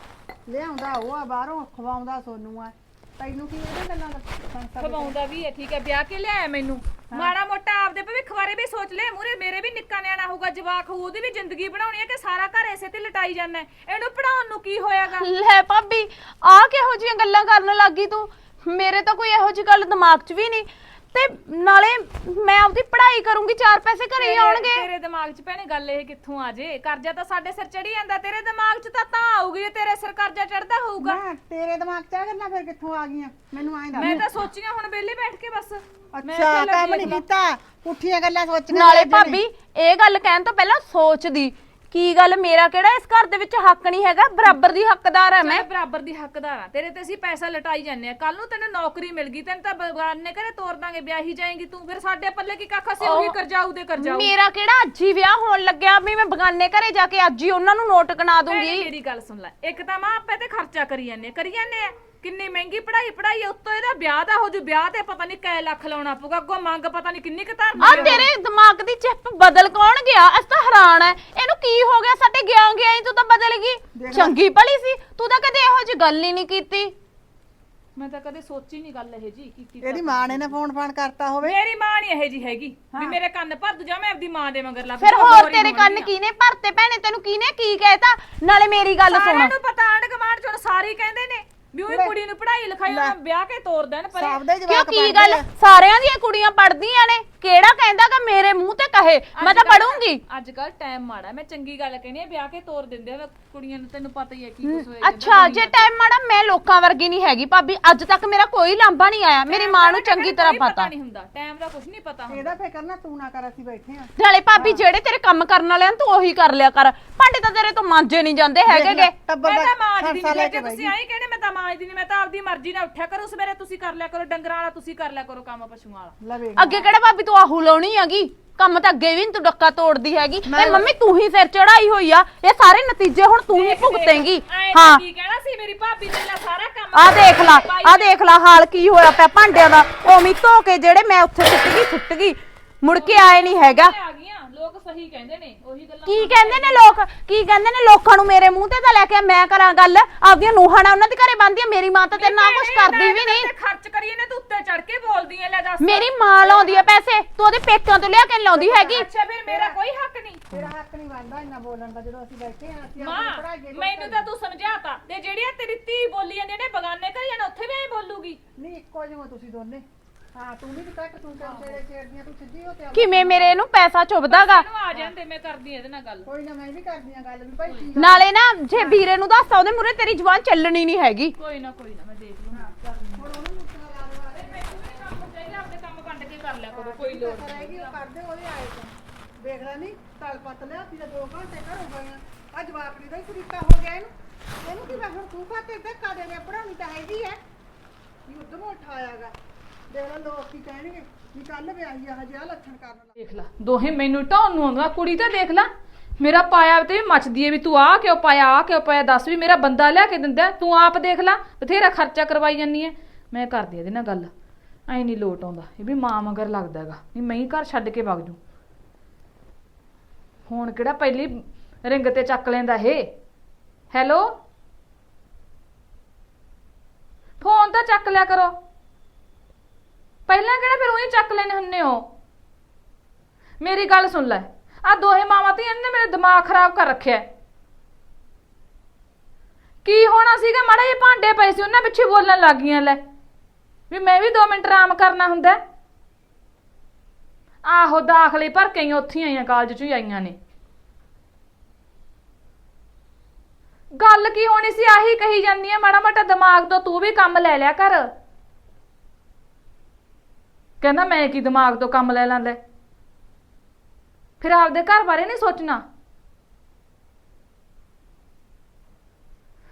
ਲਿਆਉਂਦਾ ਉਹ ਆ ਬਾਹਰੋਂ ਖਵਾਉਂਦਾ ਸੋਨੂੰ ਆ। ਤੈਨੂੰ ਕੀ ਇਹਦੇ ਗੱਲਾਂ ਦਾ ਸੰਸਾ ਖਵਾਉਂਦਾ ਵੀ ਹੈ ਠੀਕ ਹੈ ਵਿਆਹ ਕੇ ਲਿਆਇਆ ਮੈਨੂੰ। ਮਾੜਾ ਮੋਟਾ ਆਪਦੇ ਭਵਿੱਖ ਬਾਰੇ ਵੀ ਸੋਚ ਲੈ ਮੂਰੇ ਮੇਰੇ ਵੀ ਨਿੱਕਾ ਨਿਆਣਾ ਹੋਊਗਾ ਜਵਾਕ ਹੋਊ ਉਹਦੀ ਵੀ ਜ਼ਿੰਦਗੀ ਬਣਾਉਣੀ ਹੈ ਕਿ ਸਾਰਾ ਘਰ ਐਸੇ ਤੇ ਲਟਾਈ ਜਾਂਦਾ ਹੈ। ਇਹਨੂੰ ਪੜਾਉਣ ਨੂੰ ਕੀ ਹੋਇਆਗਾ? ਲੈ ਭਾਬੀ ਆ ਕਿਹੋ ਜੀਆਂ ਗੱਲਾਂ ਕਰਨ ਲੱਗੀ ਤੂੰ? ਮੇਰੇ ਤਾਂ ਕੋਈ ਇਹੋ ਜੀ ਗੱਲ ਦਿਮਾਗ 'ਚ ਵੀ ਨਹੀਂ। ਤੇ ਨਾਲੇ ਮੈਂ ਆਪਦੀ ਪੜ੍ਹਾਈ ਕਰੂੰਗੀ ਚਾਰ ਪੈਸੇ ਘਰੇ ਹੀ ਆਉਣਗੇ। ਤੇਰੇ ਦਿਮਾਗ 'ਚ ਭੈਣੇ ਗੱਲ ਇਹ ਕਿੱਥੋਂ ਆ ਜੇ? ਕਰਜ਼ਾ ਤਾਂ ਸਾਡੇ ਸਿਰ ਚੜੀ ਜਾਂਦਾ ਤੇਰੇ ਦਿਮਾਗ 'ਚ ਤਾਂ ਤਾਂ ਆਊਗੀ ਜੇ ਤੇਰੇ ਸਿਰ ਕਰਜ਼ਾ ਚੜਦਾ ਹੋਊਗਾ। ਤੇਰੇ ਦਿਮਾਗ 'ਚ ਆ ਗੱਲਾਂ ਫਿਰ ਕਿੱਥੋਂ ਆ ਗਈਆਂ? ਮੈਨੂੰ ਐਂ ਦੱਸ। ਮੈਂ ਤਾਂ ਸੋਚੀਆਂ ਹੁਣ ਵਿਹਲੇ ਬੈਠ ਕੇ ਬਸ। ਮੈਂ ਅੱਛਾ ਕਿਹਾ ਕੰਮ ਲੱਗੀ ਨਹੀਂ ਕੀਤਾ। ਪੁੱਠੀਆਂ ਗੱਲਾਂ ਸੋਚ ਕੇ ਨਾਲੇ। ਭਾਬੀ ਇਹ ਗੱਲ ਕਹਿਣ ਤੋਂ ਪਹਿਲਾਂ ਸੋਚਦੀ। ਕੀ ਗੱਲ? ਮੇਰਾ ਕਿਹੜਾ ਇਸ ਘਰ ਦੇ ਵਿੱਚ ਹੱਕ ਨਹੀਂ ਹੈਗਾ? ਬਰਾਬਰ ਦੀ ਹੱਕਦਾਰ ਹੈ ਮੈਂ। ਮੈਂ ਬਰਾਬਰ ਦੀ ਹੱਕਦਾਰ ਆ। ਤੇਰੇ ਤੇ ਅਸੀਂ ਪੈਸਾ ਲਟਾਈ ਜਾਂਦੇ ਆ। ਕੱਲ ਨੂੰ ਤੈਨੂੰ ਨੌਕਰੀ ਮਿਲ ਗਈ। ਤੈਨੂੰ ਤਾਂ ਬਗਾਨੇ ਘਰੇ ਤੋਰ ਦਾਂਗੇ ਵਿਆਹੀ ਜਾਏਂਗੀ ਤੂੰ। ਫਿਰ ਸਾਡੇ ਪੱਲੇ ਕੀ ਕੱਖ ਅਸੀਂ ਉਹੀ ਕਰਜਾਊ ਦੇ ਕਰਜਾਊ। ਮੇਰਾ ਕਿਹੜਾ ਅੱਜ ਹੀ ਵਿਆਹ ਹੋਣ ਲੱਗਿਆ? ਵੀ ਮੈਂ ਬਗਾਨੇ ਘਰੇ ਜਾ ਕੇ ਅੱਜ ਹੀ ਉਹਨਾਂ ਨੂੰ ਨੋਟ ਭੈਣੇ, ਦੂੰਗੀ। ਮੇਰੀ ਗੱਲ ਸੁਣ ਲੈ। ਇੱਕ ਤਾਂ ਮਾਂ ਆਪੇ ਤੇ ਖਰਚਾ ਕਰੀ ਜਾਂਦੇ ਆ, ਕਰੀ ਜਾਂਦੇ ਆ। ਕਿੰਨੀ ਮਹਿੰਗੀ ਪੜ੍ਹਾਈ ਪੜ੍ਹਾਈ ਆ, ਉੱਤੋਂ ਇਹਦਾ ਵਿਆਹ ਦਾ ਹੋ ਜੂ ਵਿਆਹ ਤੇ ਪਤਾ ਨਹੀਂ ਕੈ ਲੱਖ ਲਾਉਣਾ ਪਊਗਾ ਅੱਗੋਂ ਮੰਗ ਪਤਾ ਨਹੀਂ ਕਿੰਨੀ ਕੁ ਧਰਨੀ ਆ ਤੇਰੇ ਦਿਮਾਗ ਦੀ ਚਿੱਪ ਬਦਲ ਕੌਣ ਗਿਆ? ਅਸ ਤਾਂ ਹੈਰਾਨ ਐ ਇਹਨੂੰ ਕੀ ਹੋ ਗਿਆ? ਸਾਡੇ ਗਿਆ ਗਿਆ ਹੀ ਤੂੰ ਤਾਂ ਬਦਲ ਗਈ। ਚੰਗੀ ਭਲੀ ਸੀ। ਤੂੰ ਤਾਂ ਕਦੇ ਇਹੋ ਜਿਹੀ ਗੱਲ ਹੀ ਨਹੀਂ ਕੀਤੀ। ਮੈਂ ਤਾਂ ਕਦੇ ਸੋਚੀ ਨਹੀਂ ਗੱਲ ਇਹ ਜੀ ਕੀ ਕੀ ਇਹਦੀ ਮਾਂ ਨੇ ਨਾ ਫੋਨ ਫਾਨ ਕਰਤਾ ਹੋਵੇ। ਮੇਰੀ ਮਾਂ ਨਹੀਂ ਇਹ ਜੀ ਹੈਗੀ। ਵੀ ਮੇਰੇ ਕੰਨ ਭਰ ਦੂ ਜਾ ਮੈਂ ਆਪਦੀ ਮਾਂ ਦੇ ਮਗਰ ਲੱਗ ਫਿਰ ਜਾਊਂ, ਹੋਰ ਹੀ ਤੇਰੇ ਕੰਨ ਹੋਣਗੀਆਂ। ਕੀਨੇ ਭਰਤੇ ਭੈਣੇ? ਤੈਨੂੰ ਕੀਨੇ ਕੀ ਕਹਿਤਾ? ਨਾਲੇ ਮੇਰੀ ਗੱਲ ਸਾਰਿਆਂ ਸੁਣ। ਨੂੰ ਪਤਾ ਆਂਢ ਗੁਆਂਢ ਚੋਂ ਸਾਰੇ ਹੀ ਕਹਿੰਦੇ ਨੇ। ਵੀ ਉਹ ਕੁੜੀ ਨੂੰ ਪੜ੍ਹਾਈ ਲਿਖਾਈ ਉਹਨਾਂ ਵਿਆਹ ਕੇ ਤੋਰ ਦੇਣ ਪਰ। ਸਭ ਦੇ ਕਿਉਂ ਜਵਾਕ ਕੀ ਗੱਲ? ਸਾਰਿਆਂ ਦੀਆਂ ਕੁੜੀਆਂ ਪੜਦੀਆਂ ਨੇ। ਕਿਹੜਾ ਕਹਿੰਦਾਗਾ ਮੇਰੇ ਮੂੰਹ ਤੇ ਕਹੇ ਮੈਂ ਤਾਂ ਪੜੂੰਗੀ ਅੱਜ ਕੱਲ ਟਾਈਮ ਮਾੜਾ ਮੈਂ ਚੰਗੀ ਗੱਲ ਕਹਿੰਦੀ ਆ ਵਿਆਹ ਕੇ ਤੋਰ ਦਿੰਦੇ ਆ ਕੁੜੀਆਂ ਨੂੰ ਤੈਨੂੰ ਪਤਾ ਹੀ ਹੈ ਕੀ ਕੁਝ ਹੋਏਗਾ ਅੱਛਾ ਜੇ ਟਾਈਮ ਮਾੜਾ ਮੈਂ ਲੋਕਾਂ ਵਰਗੀ ਨਹੀਂ ਹੈਗੀ ਭਾਬੀ ਅੱਜ ਤੱਕ ਮੇਰਾ ਕੋਈ ਲਾਂਭਾ ਨਹੀਂ ਆਇਆ ਮੇਰੀ ਮਾਂ ਨੂੰ ਚੰਗੀ ਤਰ੍ਹਾਂ ਪਤਾ ਨਹੀਂ ਹੁੰਦਾ ਟਾਈਮ ਦਾ ਕੁਝ ਨਹੀਂ ਪਤਾ ਹੁੰਦਾ। ਇਹਦਾ ਫਿਕਰ ਨਾ ਤੂੰ ਨਾ ਕਰ ਅਸੀਂ ਬੈਠੇ ਆ ਨਾਲੇ ਭਾਬੀ ਜਿਹੜੇ ਤੇਰੇ ਕੰਮ ਕਰਨ ਵਾਲੇ ਹਨ ਤੂੰ ਉਹੀ ਕਰ ਲਿਆ ਕਰ। ਭਾਂਡੇ ਤਾਂ ਤੇਰੇ ਤੋਂ ਮਾਂਜੇ ਨਹੀਂ ਜਾਂਦੇ ਹੈਗੇਗੇ ਟੱਬਰ ਮੈਂ ਦਾ ਤਾਂ ਮਾਂ ਦੀ ਸਰਸਾ ਲੈ ਨਹੀਂ ਕੇ ਜੇ ਤੁਸੀਂ ਆਈ ਕਹਿੰਦੇ ਮੈਂ ਤਾਂ ਮਾਂ ਦੀ ਨਹੀਂ ਮੈਂ ਤਾਂ ਆਪਦੀ ਮਰਜ਼ੀ ਨਾਲ ਉੱਠਿਆ ਕਰੋ ਸਵੇਰੇ ਤੁਸੀਂ ਕਰ ਲਿਆ ਕਰੋ ਡੰਗਰਾਂ ਵਾਲਾ ਤੁਸੀਂ ਕਰ ਲਿਆ ਕਰੋ ਕੰਮ ਪਸ਼ੂਆਂ ਵਾਲਾ। ਅੱਗੇ ਕਿਹੜਾ ਭਾਬੀ ਤੂੰ ਆਹੂ ਲਾਉਣੀ ਹੈਗੀ। ਕੰਮ ਤਾਂ ਅੱਗੇ ਵੀ ਨੀ ਤੂੰ ਡੱਕਾ ਤੋੜਦੀ ਹੈਗੀ। ਤੇ ਮੰਮੀ ਤੂੰ ਹੀ ਸਿਰ ਚੜਾਈ ਹੋਈ ਆ। ਇਹ ਸਾਰੇ ਨਤੀਜੇ ਹੁਣ ਤੂੰ ਹੀ ਭੁਗਤੇਂਗੀ। ਹਾਂ। ਕੀ ਕਹਿਣਾ ਸੀ ਮੇਰੀ ਭਾਬੀ ਨੇ ਲੈ ਸਾਰਾ ਕੰਮ ਆ ਦੇਖ ਲਾ ਆ ਦੇਖ ਲਾ ਹਾਲ ਕੀ ਹੋਇਆ ਪਿਆ ਭਾਂਡਿਆਂ ਦਾ। ਹੀ ਧੋ ਕੇ ਜਿਹੜੇ ਮੈਂ ਉੱਥੇ ਸੁੱਟ ਗਈ ਸੁੱਟ ਗਈ। ਮੁੜ ਕੇ ਆਏ ਨਹੀਂ ਹੈਗਾ। ਲੋਕ ਸਹੀ ਕਹਿੰਦੇ ਨੇ ਉਹੀ ਗੱਲਾਂ ਕੀ ਕਹਿੰਦੇ ਨੇ ਲੋਕ? ਕੀ ਕਹਿੰਦੇ ਨੇ ਲੋਕਾਂ ਨੂੰ ਮੇਰੇ ਮੂੰਹ ਤੇ ਤਾਂ ਲੈ ਕੇ ਮੈਂ ਕਰਾਂ ਗੱਲ? ਆਪਦੀਆਂ ਨੂੰਹਾਂ ਨਾਲ ਉਹਨਾਂ ਦੇ ਘਰੇ ਬੰਦੀਆਂ ਮੇਰੀ ਮਾਂ ਤਾਂ ਤੇਰੇ ਨਾਲ ਕੁਝ ਕਰਦੀ ਵੀ ਨਹੀਂ। ਤੇ ਖਰਚ ਕਰੀਏ ਨੇ ਤੂੰ ਉੱਤੇ ਚੜ ਕੇ ਬੋਲਦੀ ਐ ਲੈ ਦੱਸ। ਮੇਰੀ ਮਾਂ ਲਾਉਂਦੀ ਆ ਪੈਸੇ ਤੂੰ ਉਹਦੇ ਪੇਕਿਆਂ ਤੋਂ ਲਿਆ ਕੇ ਲਾਉਂਦੀ ਹੈਗੀ। ਅੱਛਾ ਫਿਰ ਮੇਰਾ ਕੋਈ ਹੱਕ ਨਹੀਂ। ਤੇਰਾ ਹੱਕ ਨਹੀਂ ਬਣਦਾ ਇੰਨਾ ਬੋਲਣ ਦਾ ਜਦੋਂ ਅਸੀਂ ਬੈਠੇ ਆ ਅਸੀਂ ਆਪਣੀ ਮਾਂ ਪੜ੍ਹਾਈ ਦੇ ਮੈਨੂੰ ਤਾਂ ਤੂੰ ਸਮਝਾਤਾ। ਤੇ ਜਿਹੜੀਆਂ ਤੇਰੀ ਧੀ ਬੋਲੀ ਜਾਂਦੇ ਨੇ ਬਗਾਨੇ ਘਰ ਜਾਣਾ ਉੱਥੇ ਵੀ ਐਂ ਬੋਲੂਗੀ। ਨਹੀਂ ਇੱਕੋ ਜਿਹੇ ਤੁਸੀਂ ਦੋਨੇ। ਹਾਂ ਤੂੰ ਵੀ ਕੱਟ ਤੂੰ ਕਿਉਂ ਛੇੜੇ ਛੇੜਦੀਆਂ ਤੂੰ ਸਿੱਧੀ ਹੋ ਤੇ ਆ। ਕਿਵੇਂ ਮੇਰੇ ਇਹਨੂੰ ਪੈਸਾ ਚੁੱਭਦਾਗਾ? ਇਹਨੂੰ ਆ ਜਾਂਦੇ ਮੈਂ ਕਰਦੀ ਇਹਦੇ ਨਾਲ ਗੱਲ। ਕੋਈ ਨਾ ਮੈਂ ਵੀ ਕਰਦੀ ਆ ਗੱਲ ਵੀ ਭਾਈ ਕੀ ਨਾਲੇ ਨਾ ਜੇ ਵੀਰੇ ਨੂੰ ਦੱਸਦਾ ਉਹਦੇ ਮੂਰੇ ਤੇਰੀ ਜ਼ੁਬਾਨ ਚੱਲਣੀ ਨਹੀਂ ਹੈਗੀ। ਕੋਈ ਨਾ ਕੋਈ ਨਾ ਮੈਂ ਦੇਖ ਲੂੰਗੀ। ਹੁਣ ਉਹਨੂੰ ਮੁੱਕਾ ਲਾ ਦੇ ਵਾਲੇ। ਮੈਨੂੰ ਵੀ ਕੰਮ ਚਾਹੀਦਾ ਆਪਣੇ ਕੰਮ ਵੰਡ ਕੇ ਕਰ ਲਿਆ ਕਰੋ ਕੋਈ ਲੋੜ ਨਹੀਂ ਰਹੇਗੀ ਉਹ ਕਰਦੇ ਉਹਦੇ ਆਏ ਤੋਂ। ਦੇਖ ਲੈ ਨਹੀਂ ਤਲ ਪੱਤ ਲਿਆ ਸੀ ਤਾਂ 2 ਘੰਟੇ ਘਰ ਹੋ ਗਏ ਆ ਅੱਜ ਵਾਕੜੀ ਦਾ ਹੀ ਤਰੀਕਾ ਹੋ ਗਿਆ ਇਹਨੂੰ। ਇਹਨੂੰ ਕੀ ਮੈਂ ਹੁਣ ਤੂੰ ਖਾਤੇ ਧੱਕਾ ਦੇ ਦੇ ਪੜਾਉਣੀ ਤਾਂ ਹੈਗੀ ਹੈ। ਇਹ ਉਧਰੋਂ ਉਠਾਇਆਗਾ ਦੇਖ ਲੈ ਲੋਕ ਕੀ ਕਹਿਣਗੇ? ਵੀ ਕੱਲ ਵਿਆਹੀ ਆ, ਹਜੇ ਆ ਲੱਛਣ ਕਰਨ ਲੱਗ ਦੇਖ ਲੈ, ਦੋਹੇ ਮੈਨੂੰ ਢਾਉਣ ਨੂੰ ਆਉਂਦਾ, ਕੁੜੀ ਤਾਂ ਦੇਖ ਲੈ। ਮੇਰਾ ਪਾਇਆ ਤੇ ਵੀ ਮੱਚਦੀ ਏ ਵੀ ਤੂੰ ਆ ਕਿਉਂ ਪਾਇਆ ਆ ਕਿਉਂ ਪਾਇਆ, ਦੱਸ ਵੀ ਮੇਰਾ ਬੰਦਾ ਲਿਆ ਕੇ ਦਿੰਦਾ, ਤੂੰ ਆਪ ਦੇਖ ਲੈ, ਬਥੇਰਾ ਖਰਚਾ ਕਰਵਾਈ ਜਾਨੀ ਐ ਮੈਂ ਕਰਦੀ ਇਹਦੇ ਨਾਲ ਗੱਲ। ਐ ਨਹੀਂ ਲੋਟ ਆਉਂਦਾ, ਇਹ ਵੀ ਮਾਂ ਮਗਰ ਲੱਗਦਾ ਹੈਗਾ, ਵੀ ਮੈਂ ਹੀ ਘਰ ਛੱਡ ਕੇ ਵਗ ਜੂ ਹੁਣ ਕਿਹੜਾ ਪਹਿਲੀ ਰਿੰਗ ਤੇ ਚੱਕ ਲੈਂਦਾ ਇਹ? ਹੈਲੋ? ਫੋਨ ਤਾਂ ਚੱਕ ਲਿਆ ਕਰੋ। ਪਹਿਲਾਂ ਕਿਹੜਾ ਫਿਰ ਉਹੀ ਚੱਕ ਲੈਣੇ ਹੁੰਨੇ ਹੋ? ਮੇਰੀ ਗੱਲ ਸੁਣ ਲੈ। ਆ ਦੋਹੇ ਮਾਵਾਂ ਧੀਆਂ ਨੇ ਮੇਰੇ ਦਿਮਾਗ ਖਰਾਬ ਕਰ ਰੱਖਿਆ। ਕੀ ਹੋਣਾ ਸੀਗਾ? ਮਾੜਾ ਇਹ ਭਾਂਡੇ ਪਏ ਸੀ, ਉਹਨਾਂ ਪਿੱਛੇ ਬੋਲਣ ਲੱਗ ਗਈਆਂ, ਲੈ। ਵੀ ਮੈਂ ਵੀ 2 ਮਿੰਟ ਆਰਾਮ ਕਰਨਾ ਹੁੰਦਾ। ਆਹੋ ਦਾਖਲੇ ਭਰ ਕੇ ਉੱਥੇ ਆਈਆਂ, ਕਾਲਜ ਚ ਹੀ ਆਈਆਂ ਨੇ। ਗੱਲ ਕੀ ਹੋਣੀ ਸੀ? ਆਹੀ ਕਹੀ ਜਾਂਦੀ ਆ, ਮਾੜਾ ਮਾੜਾ ਦਿਮਾਗ ਤੋਂ ਤੂੰ ਵੀ ਕੰਮ ਲੈ ਲਿਆ ਕਰ। ਕਹਿੰਦਾ ਮੈਂ ਕੀ ਦਿਮਾਗ ਤੋਂ ਕੰਮ ਲੈ ਲੈਂਦਾ ਫਿਰ ਆਪਦੇ ਘਰ ਬਾਰੇ ਨਹੀਂ ਸੋਚਣਾ।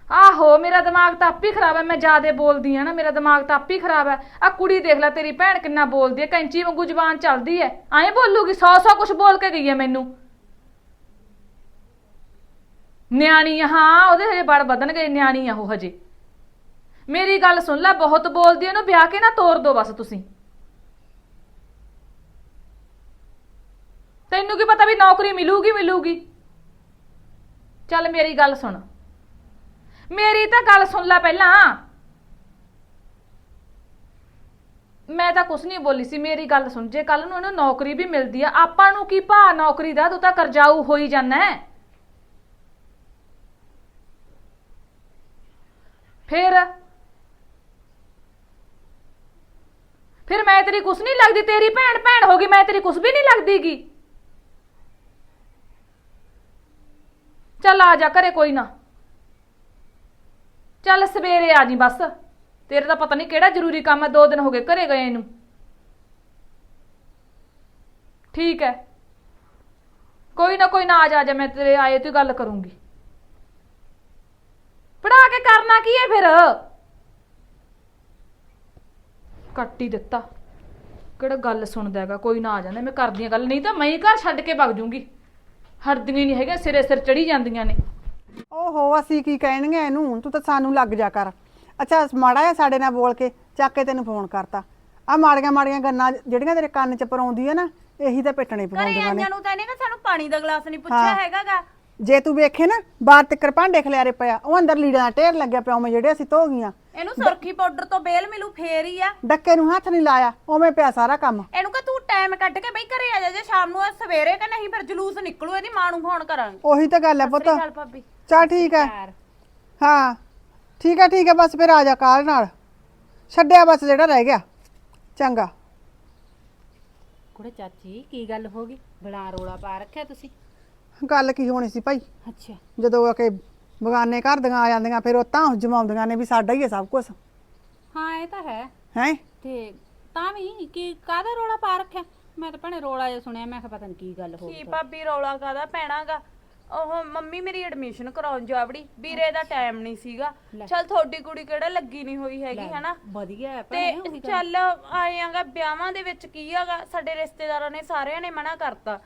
ਆਹੋ ਮੇਰਾ ਦਿਮਾਗ ਤਾਂ ਆਪੀ ਖਰਾਬ ਹੈ ਮੈਂ ਜਿਆਦੇ ਬੋਲਦੀ ਆ ਨਾ ਮੇਰਾ ਦਿਮਾਗ ਤਾਂ ਆਪੀ ਖਰਾਬ ਹੈ। ਆ ਕੁੜੀ ਦੇਖ ਲੈ ਤੇਰੀ ਭੈਣ ਕਿੰਨਾ ਬੋਲਦੀ ਹੈ ਕੈਂਚੀ ਵਾਂਗੂ ਜ਼ੁਬਾਨ ਚੱਲਦੀ ਹੈ। ਐਂ ਬੋਲੂਗੀ ਸੌ ਸੌ ਕੁਝ ਬੋਲ ਕੇ ਗਈ ਹੈ ਮੈਨੂੰ। ਨਿਆਣੀ ਆ, ਹਾਂ ਉਹਦੇ ਹਜੇ ਬੜ ਵਧਣਗੇ ਨਿਆਣੀ ਆ ਉਹ ਹਜੇ। ਮੇਰੀ ਗੱਲ ਸੁਣ ਲੈ ਬਹੁਤ ਬੋਲਦੀ ਐ ਉਹਨੂੰ ਵਿਆਹ ਕੇ ਨਾ ਤੋਰ ਦੋ ਬਸ ਤੁਸੀਂ। ਤੈਨੂੰ ਕੀ ਪਤਾ ਵੀ ਨੌਕਰੀ ਮਿਲੂਗੀ ਮਿਲੂਗੀ? ਚੱਲ ਮੇਰੀ ਗੱਲ ਸੁਣ। ਮੇਰੀ ਤਾਂ ਗੱਲ ਸੁਣ ਲੈ ਪਹਿਲਾਂ। ਮੈਂ ਤਾਂ ਕੁਛ ਨਹੀਂ ਬੋਲੀ ਸੀ, ਮੇਰੀ ਗੱਲ ਸੁਣ। ਜੇ ਕੱਲ ਨੂੰ ਇਹਨੂੰ ਨੌਕਰੀ ਵੀ ਮਿਲਦੀ ਆ, ਆਪਾਂ ਨੂੰ ਕੀ ਭਾ ਨੌਕਰੀ ਦਾ? ਤੂੰ ਤਾਂ ਕਰਜਾਊ ਹੋਈ ਜਾਣਾ ਹੈ। ਫਿਰ? ਫਿਰ ਮੈਂ ਤੇਰੀ ਕੁਛ ਨਹੀਂ ਲੱਗਦੀ? ਤੇਰੀ ਭੈਣ ਭੈਣ ਹੋ ਗਈ, ਮੈਂ ਤੇਰੀ ਕੁਛ ਵੀ ਨਹੀਂ ਲੱਗਦੀਗੀ। ਚੱਲ ਆ ਜਾ ਘਰੇ ਕੋਈ ਨਾ। ਚੱਲ ਸਵੇਰੇ ਆ ਜੀ ਬਸ। ਤੇਰੇ ਤਾਂ ਪਤਾ ਨਹੀਂ ਕਿਹੜਾ ਜ਼ਰੂਰੀ ਕੰਮ ਹੈ, ਦੋ ਦਿਨ ਹੋ ਗਏ ਘਰੇ ਗਏ ਨੂੰ। ਠੀਕ ਹੈ। ਕੋਈ ਨਾ ਕੋਈ ਨਾ ਆ ਜਾ ਜਾ ਮੈਂ ਤੇਰੇ ਆਏ ਤੇ ਗੱਲ ਕਰੂੰਗੀ। ਪੜਾ ਕੇ ਕਰਨਾ ਕੀ ਹੈ ਫਿਰ? ਕੱਟ ਹੀ ਦਿੱਤਾ। ਕਿਹੜਾ ਗੱਲ ਸੁਣਦਾ ਹੈਗਾ, ਕੋਈ ਨਾ ਆ ਜਾਂਦਾ, ਮੈਂ ਕਰਦੀ ਹਾਂ ਗੱਲ। ਨਹੀਂ ਤਾਂ ਮੈਂ ਹੀ ਘਰ ਛੱਡ ਕੇ ਵਗ ਜੂੰਗੀ। ਹਰਦੀਆਂ ਨਹੀਂ ਹੈਗੇ ਸਿਰੇ ਸਿਰ ਚੜੀ ਜਾਂਦੀਆਂ ਨੇ। ਓਹੋ ਅਸੀਂ ਕੀ ਕਹਿਣਗੇ ਇਹਨੂੰ? ਤੂੰ ਤਾਂ ਸਾਨੂੰ ਲੱਗ ਜਾ ਕਰ। ਅੱਛਾ ਮਾੜਾ ਜਿਹਾ ਸਾਡੇ ਨਾਲ ਬੋਲ ਕੇ ਚੱਕ ਕੇ ਤੈਨੂੰ ਫੋਨ ਕਰਤਾ। ਆ ਮਾੜੀਆਂ ਮਾੜੀਆਂ ਗੱਲਾਂ ਜਿਹੜੀਆਂ ਤੇਰੇ ਕੰਨ 'ਚ ਪਰਾਉਂਦੀ ਆ ਨਾ ਇਹੀ ਤਾਂ ਪਿੱਟਣੇ ਘਰੇ ਪਵਾਉਂਦੀਆਂ ਨੇ। ਆਈਆਂ ਨੂੰ ਤਾਂ ਇਹਨੇ ਕਿ ਸਾਨੂੰ ਪਾਣੀ ਦਾ ਗਲਾਸ ਨਹੀਂ ਪੁੱਛਿਆ ਹਾਂ। ਹੈਗਾਗਾ। ਜੇ ਤੂੰ ਵੇਖੇ ਨਾ ਬਾਹਰ ਤੱਕ ਭਾਂਡੇ ਖਿਲਾਰੇ ਪਿਆ ਉਹ ਅੰਦਰ ਲੀੜਾਂ ਦਾ ਢੇਰ ਲੱਗਿਆ ਪਿਆ ਮੈਂ ਜਿਹੜੇ ਅਸੀਂ ਧੋ ਗਈਆਂ। ਇਹਨੂੰ ਸੁਰਖੀ ਪਾਊਡਰ ਤੋਂ ਬੇਲ ਮਿਲੂ ਫੇਰ ਹੀ ਆ। ਡੱਕੇ ਨੂੰ ਹੱਥ ਨਹੀਂ ਲਾਇਆ ਉਵੇਂ ਪਿਆ ਸਾਰਾ ਕੰਮ। ਇਹਨੂੰ ਕਹ ਤੂੰ ਟਾਈਮ ਕੱਢ ਕੇ ਬਈ ਘਰੇ ਆ ਜਾ ਜੇ ਸ਼ਾਮ ਨੂੰ ਆ ਸਵੇਰੇ ਕਿ ਨਹੀਂ ਫਿਰ ਜਲੂਸ ਨਿਕਲੂ ਇਹਦੀ ਮਾਂ ਨੂੰ ਫੋਨ ਕਰਾਂਗੇ। ਉਹੀ ਤਾਂ ਗੱਲ ਹੈ ਪੁੱਤ। ਭਾਬੀ। ਚਲ ਠੀਕ ਹੈ ਹਾਂ ਠੀਕ ਹੈ ਠੀਕ ਹੈ ਬਸ ਫਿਰ ਆ ਜਾ ਕਾਲ ਨਾਲ। ਛੱਡਿਆ ਬਸ ਜਿਹੜਾ ਰਹਿ ਗਿਆ। ਚੰਗਾ। ਕੁੜੇ ਚਾਚੀ ਕੀ ਗੱਲ ਹੋ ਗਈ? ਬੜਾ ਰੋਲਾ ਪਾ ਰੱਖਿਆ ਤੁਸੀਂ? ਗੱਲ ਕੀ ਹੋਣੀ ਸੀ ਭਾਈ? ਅੱਛਾ। ਜਦੋਂ ਆ ਕੇ ਬਗਾਨੇ ਘਰ ਦੀਆਂ ਆ ਜਾਂਦੀਆਂ ਫਿਰ ਉਹ ਤਾਂ ਜਮਾਉਂਦੀਆਂ ਨੇ ਵੀ ਸਾਡਾ ਹੀ ਹੈ ਸਭ ਕੁਝ ਹਾਂ ਇਹ ਤਾਂ ਹੈ। ਹੈ? ਤੇ ਤਾਂ ਵੀ ਕੀ ਕਾਹਦਾ ਰੋਲਾ ਪਾ ਰੱਖਿਆ? ਮੈਂ ਤਾਂ ਭੈਣੇ ਰੋਲਾ ਜਿਹਾ ਸੁਣਿਆ ਮੈਂ ਕਿਹਾ ਪਤਾ ਨਹੀਂ ਕੀ ਗੱਲ ਹੋ ਕੀ ਭਾਬੀ ਰੌਲਾ ਕਾਦਾ ਪੈਣਾਗਾ? ਉਹ ਮੰਮੀ ਮੇਰੀ ਐਡਮਿਸ਼ਨ ਕਰਾਉਣ ਜਾਵੜੀ ਵੀਰੇ ਦਾ ਟਾਈਮ ਨਹੀਂ ਸੀਗਾ। ਚਲ ਤੁਹਾਡੀ ਕੁੜੀ ਕਿਹੜਾ ਲੱਗੀ ਨਹੀਂ ਹੋਈ ਹੈਗੀ ਹਨਾ? ਵਧੀਆ ਹੈ ਭੈਣੇ ਤੇ ਉਹੀ ਗੱਲ। ਚੱਲ ਆਏਗਾ ਵਿਆਹਾਂ ਦੇ ਵਿੱਚ ਕੀ ਹੈਗਾ ਸਾਡੇ ਰਿਸ਼ਤੇਦਾਰਾਂ ਨੇ ਸਾਰਿਆਂ ਨੇ ਮਨਾ ਕਰਤਾ।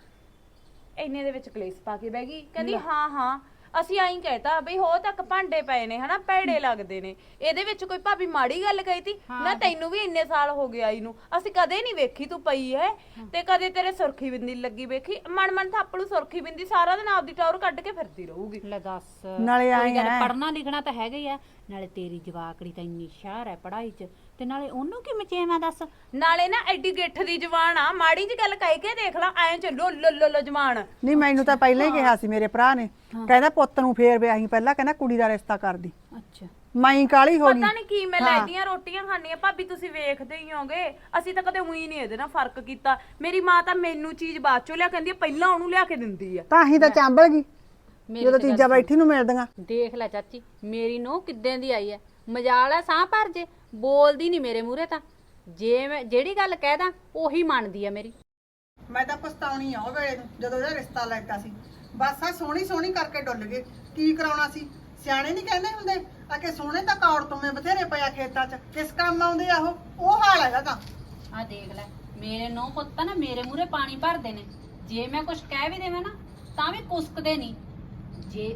ਇੰਨੇ ਦੇ ਵਿੱਚ ਕਲੇਸ਼ ਪਾ ਕੇ ਬਹਿ ਗਈ। ਕਹਿੰਦੀ ਹਾਂ ਹਾਂ। ਅਸੀਂ ਆਈ ਕਹਿਤਾ ਬਈ ਹੋ ਤੱਕ ਭਾਂਡੇ ਪਏ ਨੇ ਹਨਾ ਭੈੜੇ ਲੱਗਦੇ ਨੇ। ਇਹਦੇ ਵਿੱਚ ਕੋਈ ਭਾਬੀ ਮਾੜੀ ਗੱਲ ਕਹੀ ਤੀ ਨਾ ਤੈਨੂੰ ਵੀ ਇੰਨੇ ਸਾਲ ਹੋ ਗਏ ਆਈ ਨੂੰ ਅਸੀਂ ਕਦੇ ਨਹੀਂ ਵੇਖੀ ਤੂੰ ਪਈ ਹੈ। ਤੇ ਕਦੇ ਤੇਰੇ ਸੁਰਖੀ ਬਿੰਦੀ ਲੱਗੀ ਵੇਖੀ ਮਨ ਮਨ ਥਾਪੜੂ ਸੁਰਖੀ ਬਿੰਦੀ ਸਾਰਾ ਦਿਨ ਆਪਦੀ ਟੌਰ ਕੱਢ ਕੇ ਫਿਰਦੀ ਰਹੂਗੀ। ਲੈ ਦੱਸ ਨਾਲੇ ਆਏਂ ਹੈ। ਪੜਨਾ ਲਿਖਣਾ ਤਾਂ ਹੈਗਾ ਹੀ ਆ ਨਾਲੇ ਤੇਰੀ ਜਵਾਕੜੀ ਤਾਂ ਇੰਨੀ ਸ਼ਾਰ ਹੈ ਪੜਾਈ 'ਚ। ਤੇ ਨਾਲੇ ਉਹਨੂੰ ਕੀ ਮਚੇਵਾ ਦੱਸ? ਨਾਲੇ ਨਾ ਐਡੀ ਗਿੱਠ ਦੀ ਜਵਾਨ ਆ ਮਾੜੀ ਜੀ ਗੱਲ ਕਹਿ ਕੇ ਦੇਖ ਲਾ ਐਂ ਚੱਲੋ ਲੱਲੋ ਜਵਾਨ। ਨਹੀਂ ਮੈਨੂੰ ਤਾਂ ਪਹਿਲਾਂ ਹੀ ਕਿਹਾ ਸੀ ਮੇਰੇ ਭਰਾ ਨੇ। ਕਹਿੰਦਾ ਪੁੱਤ ਨੂੰ ਫੇਰ ਵਿਆਹੀ ਪਹਿਲਾਂ ਕਹਿੰਦਾ ਕੁੜੀ ਦਾ ਰਿਸ਼ਤਾ ਕਰਦੀ। ਅੱਛਾ। ਮਾਈ ਕਾਲੀ ਹੋ ਗਈ। ਪਤਾ ਨਹੀਂ ਕੀ ਮੈਂ ਲੈਦੀਆਂ ਰੋਟੀਆਂ ਖਾਣੀਆਂ ਭਾਬੀ ਤੁਸੀਂ ਵੇਖਦੇ ਹੀ ਹੋਗੇ ਅਸੀਂ ਤਾਂ ਕਦੇ ਉਹੀ ਨਹੀਂ ਇਹਦੇ ਨਾਲ ਫ਼ਰਕ ਕੀਤਾ। ਮੇਰੀ ਮਾਂ ਤਾਂ ਮੈਨੂੰ ਚੀਜ਼ ਬਾਅਦ ਚੋਂ ਲਿਆ ਕਹਿੰਦੀ ਪਹਿਲਾਂ ਉਹਨੂੰ ਲਿਆ ਕੇ ਦਿੰਦੀ ਆ। ਤਾਂ ਹੀ ਤਾਂ ਚਾਂਬਲ ਗਈ। ਜਦੋਂ ਤੀਜਾ ਬੈਠੀ ਨੂੰ ਮਿਲਦੀਆਂ। ਦੇਖ ਲੈ ਚਾਚੀ ਮੇਰੀ ਨੂੰ ਕਿੱਦਾਂ ਦੀ ਆਈ ਹੈ ਮਜਾਲ ਹੈ ਸਾਹ ਭਰ ਜੇ ਬੋਲਦੀ ਨਹੀਂ ਮੇਰੇ ਮੂਹਰੇ ਤਾਂ। ਜੇ ਮੈਂ ਜਿਹੜੀ ਗੱਲ ਕਹਿਦਾ ਉਹੀ ਮੰਨਦੀ ਆ ਮੇਰੀ। ਮੈਂ ਤਾਂ ਪਛਤਾਉਣੀ ਆ ਉਹ ਵੇਲੇ ਨੂੰ ਜਦੋਂ ਇਹਦਾ ਰਿਸ਼ਤਾ ਲੈਤਾ ਸੀ। ਬਸ ਆ ਸੋਹਣੀ ਸੋਹਣੀ ਕਰਕੇ ਡੁੱਲ ਗਏ। ਕੀ ਕਰਾਉਣਾ ਸੀ? ਸਿਆਣੇ ਨਹੀਂ ਕਹਿੰਦੇ ਹੁੰਦੇ? ਆ ਕਿ ਸੋਹਣੇ ਤਾਂ ਕੌੜ ਤੁਮੇ ਬਥੇਰੇ ਪਿਆ ਖੇਤਾਂ 'ਚ। ਕਿਸ ਕੰਮ ਆਉਂਦੇ ਆ ਉਹ? ਉਹ ਹਾਲ ਹੈਗਾ ਤਾਂ। ਆ ਦੇਖ ਲੈ ਮੇਰੇ ਨੌ ਪੁੱਤ ਤਾਂ ਨਾ ਮੇਰੇ ਮੂਹਰੇ ਪਾਣੀ ਭਰਦੇ ਨੇ। ਜੇ ਮੈਂ ਕੁਝ ਕਹਿ ਵੀ ਦੇਵਾਂ ਨਾ ਤਾਂ ਵੀ ਕੁਸਕਦੇ ਨਹੀਂ ਜੇ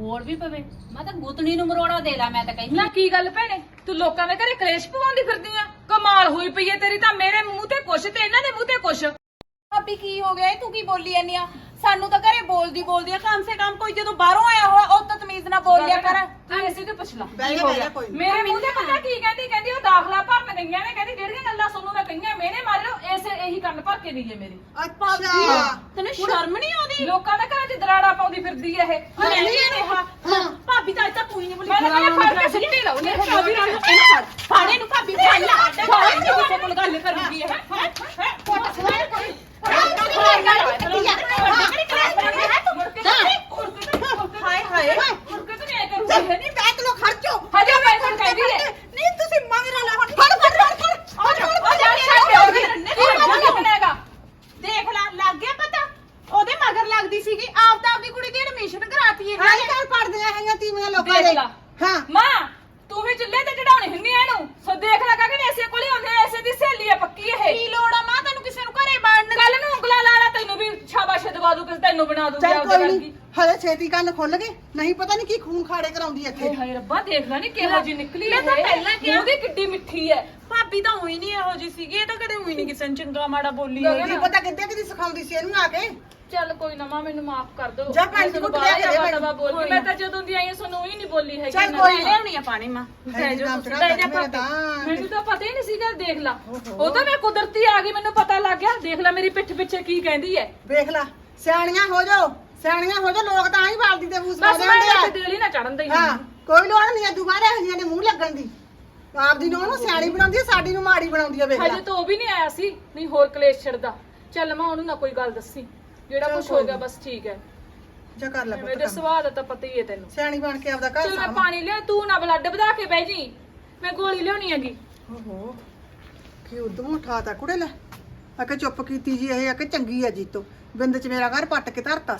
ਬੋਲ ਵੀ ਪਵੇ। ਮੈਂ ਤਾਂ ਗੁੱਤਣੀ ਨੂੰ ਮਰੋੜਾ ਦੇ ਲਾ ਮੈਂ ਤਾਂ ਕਹਿੰਦੀ ਨਾ ਕੀ ਗੱਲ ਭੈਣੇ? ਤੂੰ ਲੋਕਾਂ ਦੇ ਘਰੇ ਕਲੇਸ਼ ਪਵਾਉਂਦੀ ਫਿਰਦੀ ਆ? ਕਮਾਲ ਹੋਈ ਪਈ ਏ ਤੇਰੀ ਤਾਂ ਮੇਰੇ ਮੂੰਹ ਤੇ ਕੁਛ ਤੇ ਇਹਨਾਂ ਦੇ ਮੂੰਹ ਤੇ ਕੁਛ। ਭਾਬੀ ਕੀ ਹੋ ਗਿਆ? ਤੂੰ ਕੀ ਬੋਲੀ ਜਾਂਦੀ ਆ? ਸਾਨੂੰ ਤਾਂ ਘਰੇ ਬੋਲਦੀ ਬੋਲਦੀ ਆ ਕਮ ਸੇ ਕਮ ਕੋਈ ਜਦੋਂ ਬਾਹਰੋਂ ਆਇਆ ਹੋਇਆ ਉਹ ਤਾਂ ਤਮੀਜ਼ ਨਾਲ ਬੋਲ ਲਿਆ ਕਰ ਤੂੰ ਇਸੇ ਤੇ ਪੁੱਛ ਲਾ ਬਹਿ ਕੀ ਜਾ, ਹੋ ਬਹਿ ਜਾ ਕੋਈ ਨੀ। ਮੇਰੇ ਮੂੰਹ ਤੇ ਪਤਾ ਕੀ ਕਹਿੰਦੀ ਕਹਿੰਦੀ ਉਹ ਦਾਖਲਾ ਭਰਨ ਗਈਆਂ ਨੇ ਕਹਿੰਦੀ ਜਿਹੜੀਆਂ ਗੱਲਾਂ ਸੁਣੂ ਮੈਂ ਕਈਆਂ ਮੈਨੇ ਮਾਰ ਲਓ ਐਸੇ ਇਹੀ ਕੰਨ ਭਰ ਕੇ ਗਈ ਮੇਰੇ ਅੱਛਾ ਤੈਨੂੰ ਸ਼ਰਮ ਨਹੀਂ ਆਉਂਦੀ ਲੋਕਾਂ ਦੇ ਘਰਾਂ 'ਚ ਦਰਾੜਾ ਪਾਉਂਦੀ ਫਿਰਦੀ ਇਹ ਮੈਂ ਨਹੀਂ ਕਿਹਾ ਭਾਬੀ ਤਾਂ ਅੱਜ ਤੱਕ ਕੋਈ ਨਹੀਂ ਬੋਲੀ ਮੈਂ ਤਾਂ ਕਹਿੰਦਾ ਫੜ ਕੇ ਸਿੱਟੀ ਲਾਉ ਨੇ ਭਾਬੀ ਨੂੰ ਇਹਨੂੰ ਫੜ ਫਾੜੇ ਨੂੰ ਭਾਬੀ ਫੜ ਲਾ ਫਾੜੇ ਨੂੰ ਕਿਸੇ ਕੋਲ ਗੱਲ ਕਰੂਗੀ ਇਹ ਹੈ ਹੈ ਕੋਟ ਸਵਾਰ ਕੋਈ ਹਾਏ ਹਾਏ ਮੁਰਕੇ ਨਹੀਂ ਕਰੂਗੀ ਲੋ ਖਰਚੋ ਹਜੇ ਪੈਸੇ ਕਹਿੰਦੀ ਏ ਨਹੀਂ ਤੁਸੀਂ ਮੰਗ ਲੈ ਹੁਣ ਫੜ ਫੜ ਫੜ ਫੜ ਆ ਜਾ ਆ ਜਾ ਮਗਰ ਲੱਗਦੀ ਸੀਗੀ ਆਪ ਤਾਂ ਆਪਦੀ ਕੁੜੀ ਦੀ ਐਡਮਿਸ਼ਨ ਕਰਾਤੀ ਕਰ ਪੜਦੀਆਂ ਹੈਗੀਆਂ ਤੀਵੀਆਂ ਲੋਕਾਂ ਦੇਖ ਲਾ ਹਾਂ ਤੂੰ ਵੀ ਚੁੱਲ੍ਹੇ ਤੇ ਚੜਾਉਣੀ ਹੁੰਨੀ ਇਹਨੂੰ ਸਹੇਲੀ ਪੱਕੀ ਕੀ ਲੋੜ ਆ ਦਵਾ ਦੂ ਕਿਸੇ ਤੈਨੂੰ ਬਣਾ ਦੂੰਗੀ ਚੱਲ ਕੋਈ ਨਹੀਂ ਹਲੇ ਛੇਤੀ ਕੰਨ ਖੁੱਲ ਗਏ। ਨਹੀਂ ਪਤਾ ਨਹੀਂ ਕੀ ਖੂਨ ਖਾੜੇ ਕਰਾਉਂਦੀ ਇੱਥੇ। ਹਾਏ ਰੱਬਾ ਦੇਖ ਲੈ ਨੀ ਕਿਹੋ ਜੀ ਨਿਕਲੀ ਮੈਂ ਤਾਂ ਇਹ। ਪਹਿਲਾਂ ਕਿਹਾ। ਮੂੰਹ ਦੀ ਕਿੱਡੀ ਮਿੱਠੀ ਹੈ ਭਾਬੀ ਤਾਂ ਉਹੀ ਨਹੀਂ ਇਹੋ ਜੀ ਸੀਗੀ ਇਹ ਤਾਂ ਕਦੇ ਉਹੀ ਨਹੀਂ ਕਿਸੇ ਨੂੰ ਚੰਗਾ ਮਾੜਾ ਬੋਲੀ ਗਗਨ, ਕੀ ਪਤਾ ਕਿੱਦਾਂ ਕਿਦੀ ਸਿਖਾਉਂਦੀ ਸੀ ਇਹਨੂੰ ਆ ਕੇ? ਚੱਲ ਕੋਈ ਨਾ ਮਾਂ ਮੈਨੂੰ ਮਾਫ ਕਰ ਦਿਓ। ਜਾ ਦੀ ਘੁੱਟ ਲਿਆ ਕੇ ਦੇ। ਮੈਂ ਬੋਲ ਮੈਂ ਤਾਂ ਜਦੋਂ ਦੀ ਆਈ ਹਾਂ ਸਾਨੂੰ ਹੀ ਨਹੀਂ ਬੋਲੀ ਹੈਗੀ। ਚੱਲ ਨਾ। ਕੋਈ ਨੀ। ਲਿਆਉਣੀ ਆ ਪਾਣੀ ਮਾਂ। ਹੈ ਜੀ ਕੰਮ ਤੁਸੀਂ, ਚੜਾ ਬਹਿ ਜਾ ਮੇਰਾ ਭਾਬੀ। ਤਾਂ ਮੈਨੂੰ ਤਾਂ ਪਤਾ ਹੀ ਨਹੀਂ ਸੀਗਾ ਦੇਖ ਲਾ। ਉਹ ਤਾਂ ਮੈਂ ਕੁਦਰਤੀ ਆ ਗਈ ਮੈਨੂੰ ਪਤਾ ਲੱਗ ਗਿਆ। ਦੇਖ ਲੈ ਮੇਰੀ ਪਿੱਠ ਪਿੱਛੇ ਕੀ ਕਹਿੰਦੀ ਹੈ ਵੇਖ ਲੈ। ਸਿਆਣੀਆਂ ਹੋ ਜਾਓ ਸਿਆਣੀਆਂ ਹੋ ਜਾਓ ਲੋਕ ਤਾਂ ਆਹੀ ਬਾਲਦੀ ਤੇ ਫੂਸ ਬਸ ਮੈਂ ਹੁੰਦੇ ਆ। ਤੇ ਦਿਲ ਹੀ ਨਾ ਚੜਨ ਦਈ ਹਾਂ ਕੋਈ ਲੋੜ ਨਹੀਂ ਹੈ ਦੁਬਾਰਾ ਹਜੀਆਂ ਦੇ ਮੂੰਹ ਲੱਗਣ ਦੀ। ਆਪਦੀ ਨੂੰ ਉਹਨੂੰ ਸਿਆਣੀ ਬਣਾਉਂਦੀ ਹੈ ਸਾਡੀ ਨੂੰ ਮਾੜੀ ਬਣਾਉਂਦੀ ਹੈ ਵੇਖ ਹਜੇ ਲੈ ਤਾਂ ਉਹ ਵੀ ਨਹੀਂ ਆਇਆ ਸੀ ਨਹੀਂ ਹੋਰ ਕਲੇਸ਼ ਛੱਡਦਾ ਚੱਲ ਮੈਂ ਉਹਨੂੰ ਨਾ ਕੋਈ ਗੱਲ ਦੱਸੀ ਜਿਹੜਾ ਚੱਲ ਕੁਝ ਕੋਈ ਹੋ ਗਿਆ। ਬਸ ਠੀਕ ਹੈ। ਜਾ ਕਰ ਲੈ ਮੇਰੇ ਕੰਮ। ਸੁਭਾਅ ਦਾ ਤਾਂ ਪਤਾ ਹੀ ਹੈ ਤੈਨੂੰ। ਸਿਆਣੀ ਬਣ ਕੇ ਆਪਦਾ ਘਰ ਚਲ ਮੈਂ ਸਾਂਭ। ਪਾਣੀ ਲਿਆ ਤੂੰ ਨਾ ਬਲੱਡ ਵਧਾ ਕੇ ਬਹਿ ਜੀ। ਮੈਂ ਗੋਲੀ ਲਿਆਉਣੀ ਹੈਗੀ। ਓਹੋ ਕੀ ਉਦਮ ਉਠਾਤਾ ਕੁੜੇ ਲੈ? ਆ ਕੇ ਚੁੱਪ ਕੀਤੀ ਜੀ ਇਹ ਆ ਕਿ ਚੰਗੀ ਆ ਜੀਤੋ। ਬਿੰਦ ਚ ਮੇਰਾ ਘਰ ਪੱਟ ਕੇ ਧਰਤਾ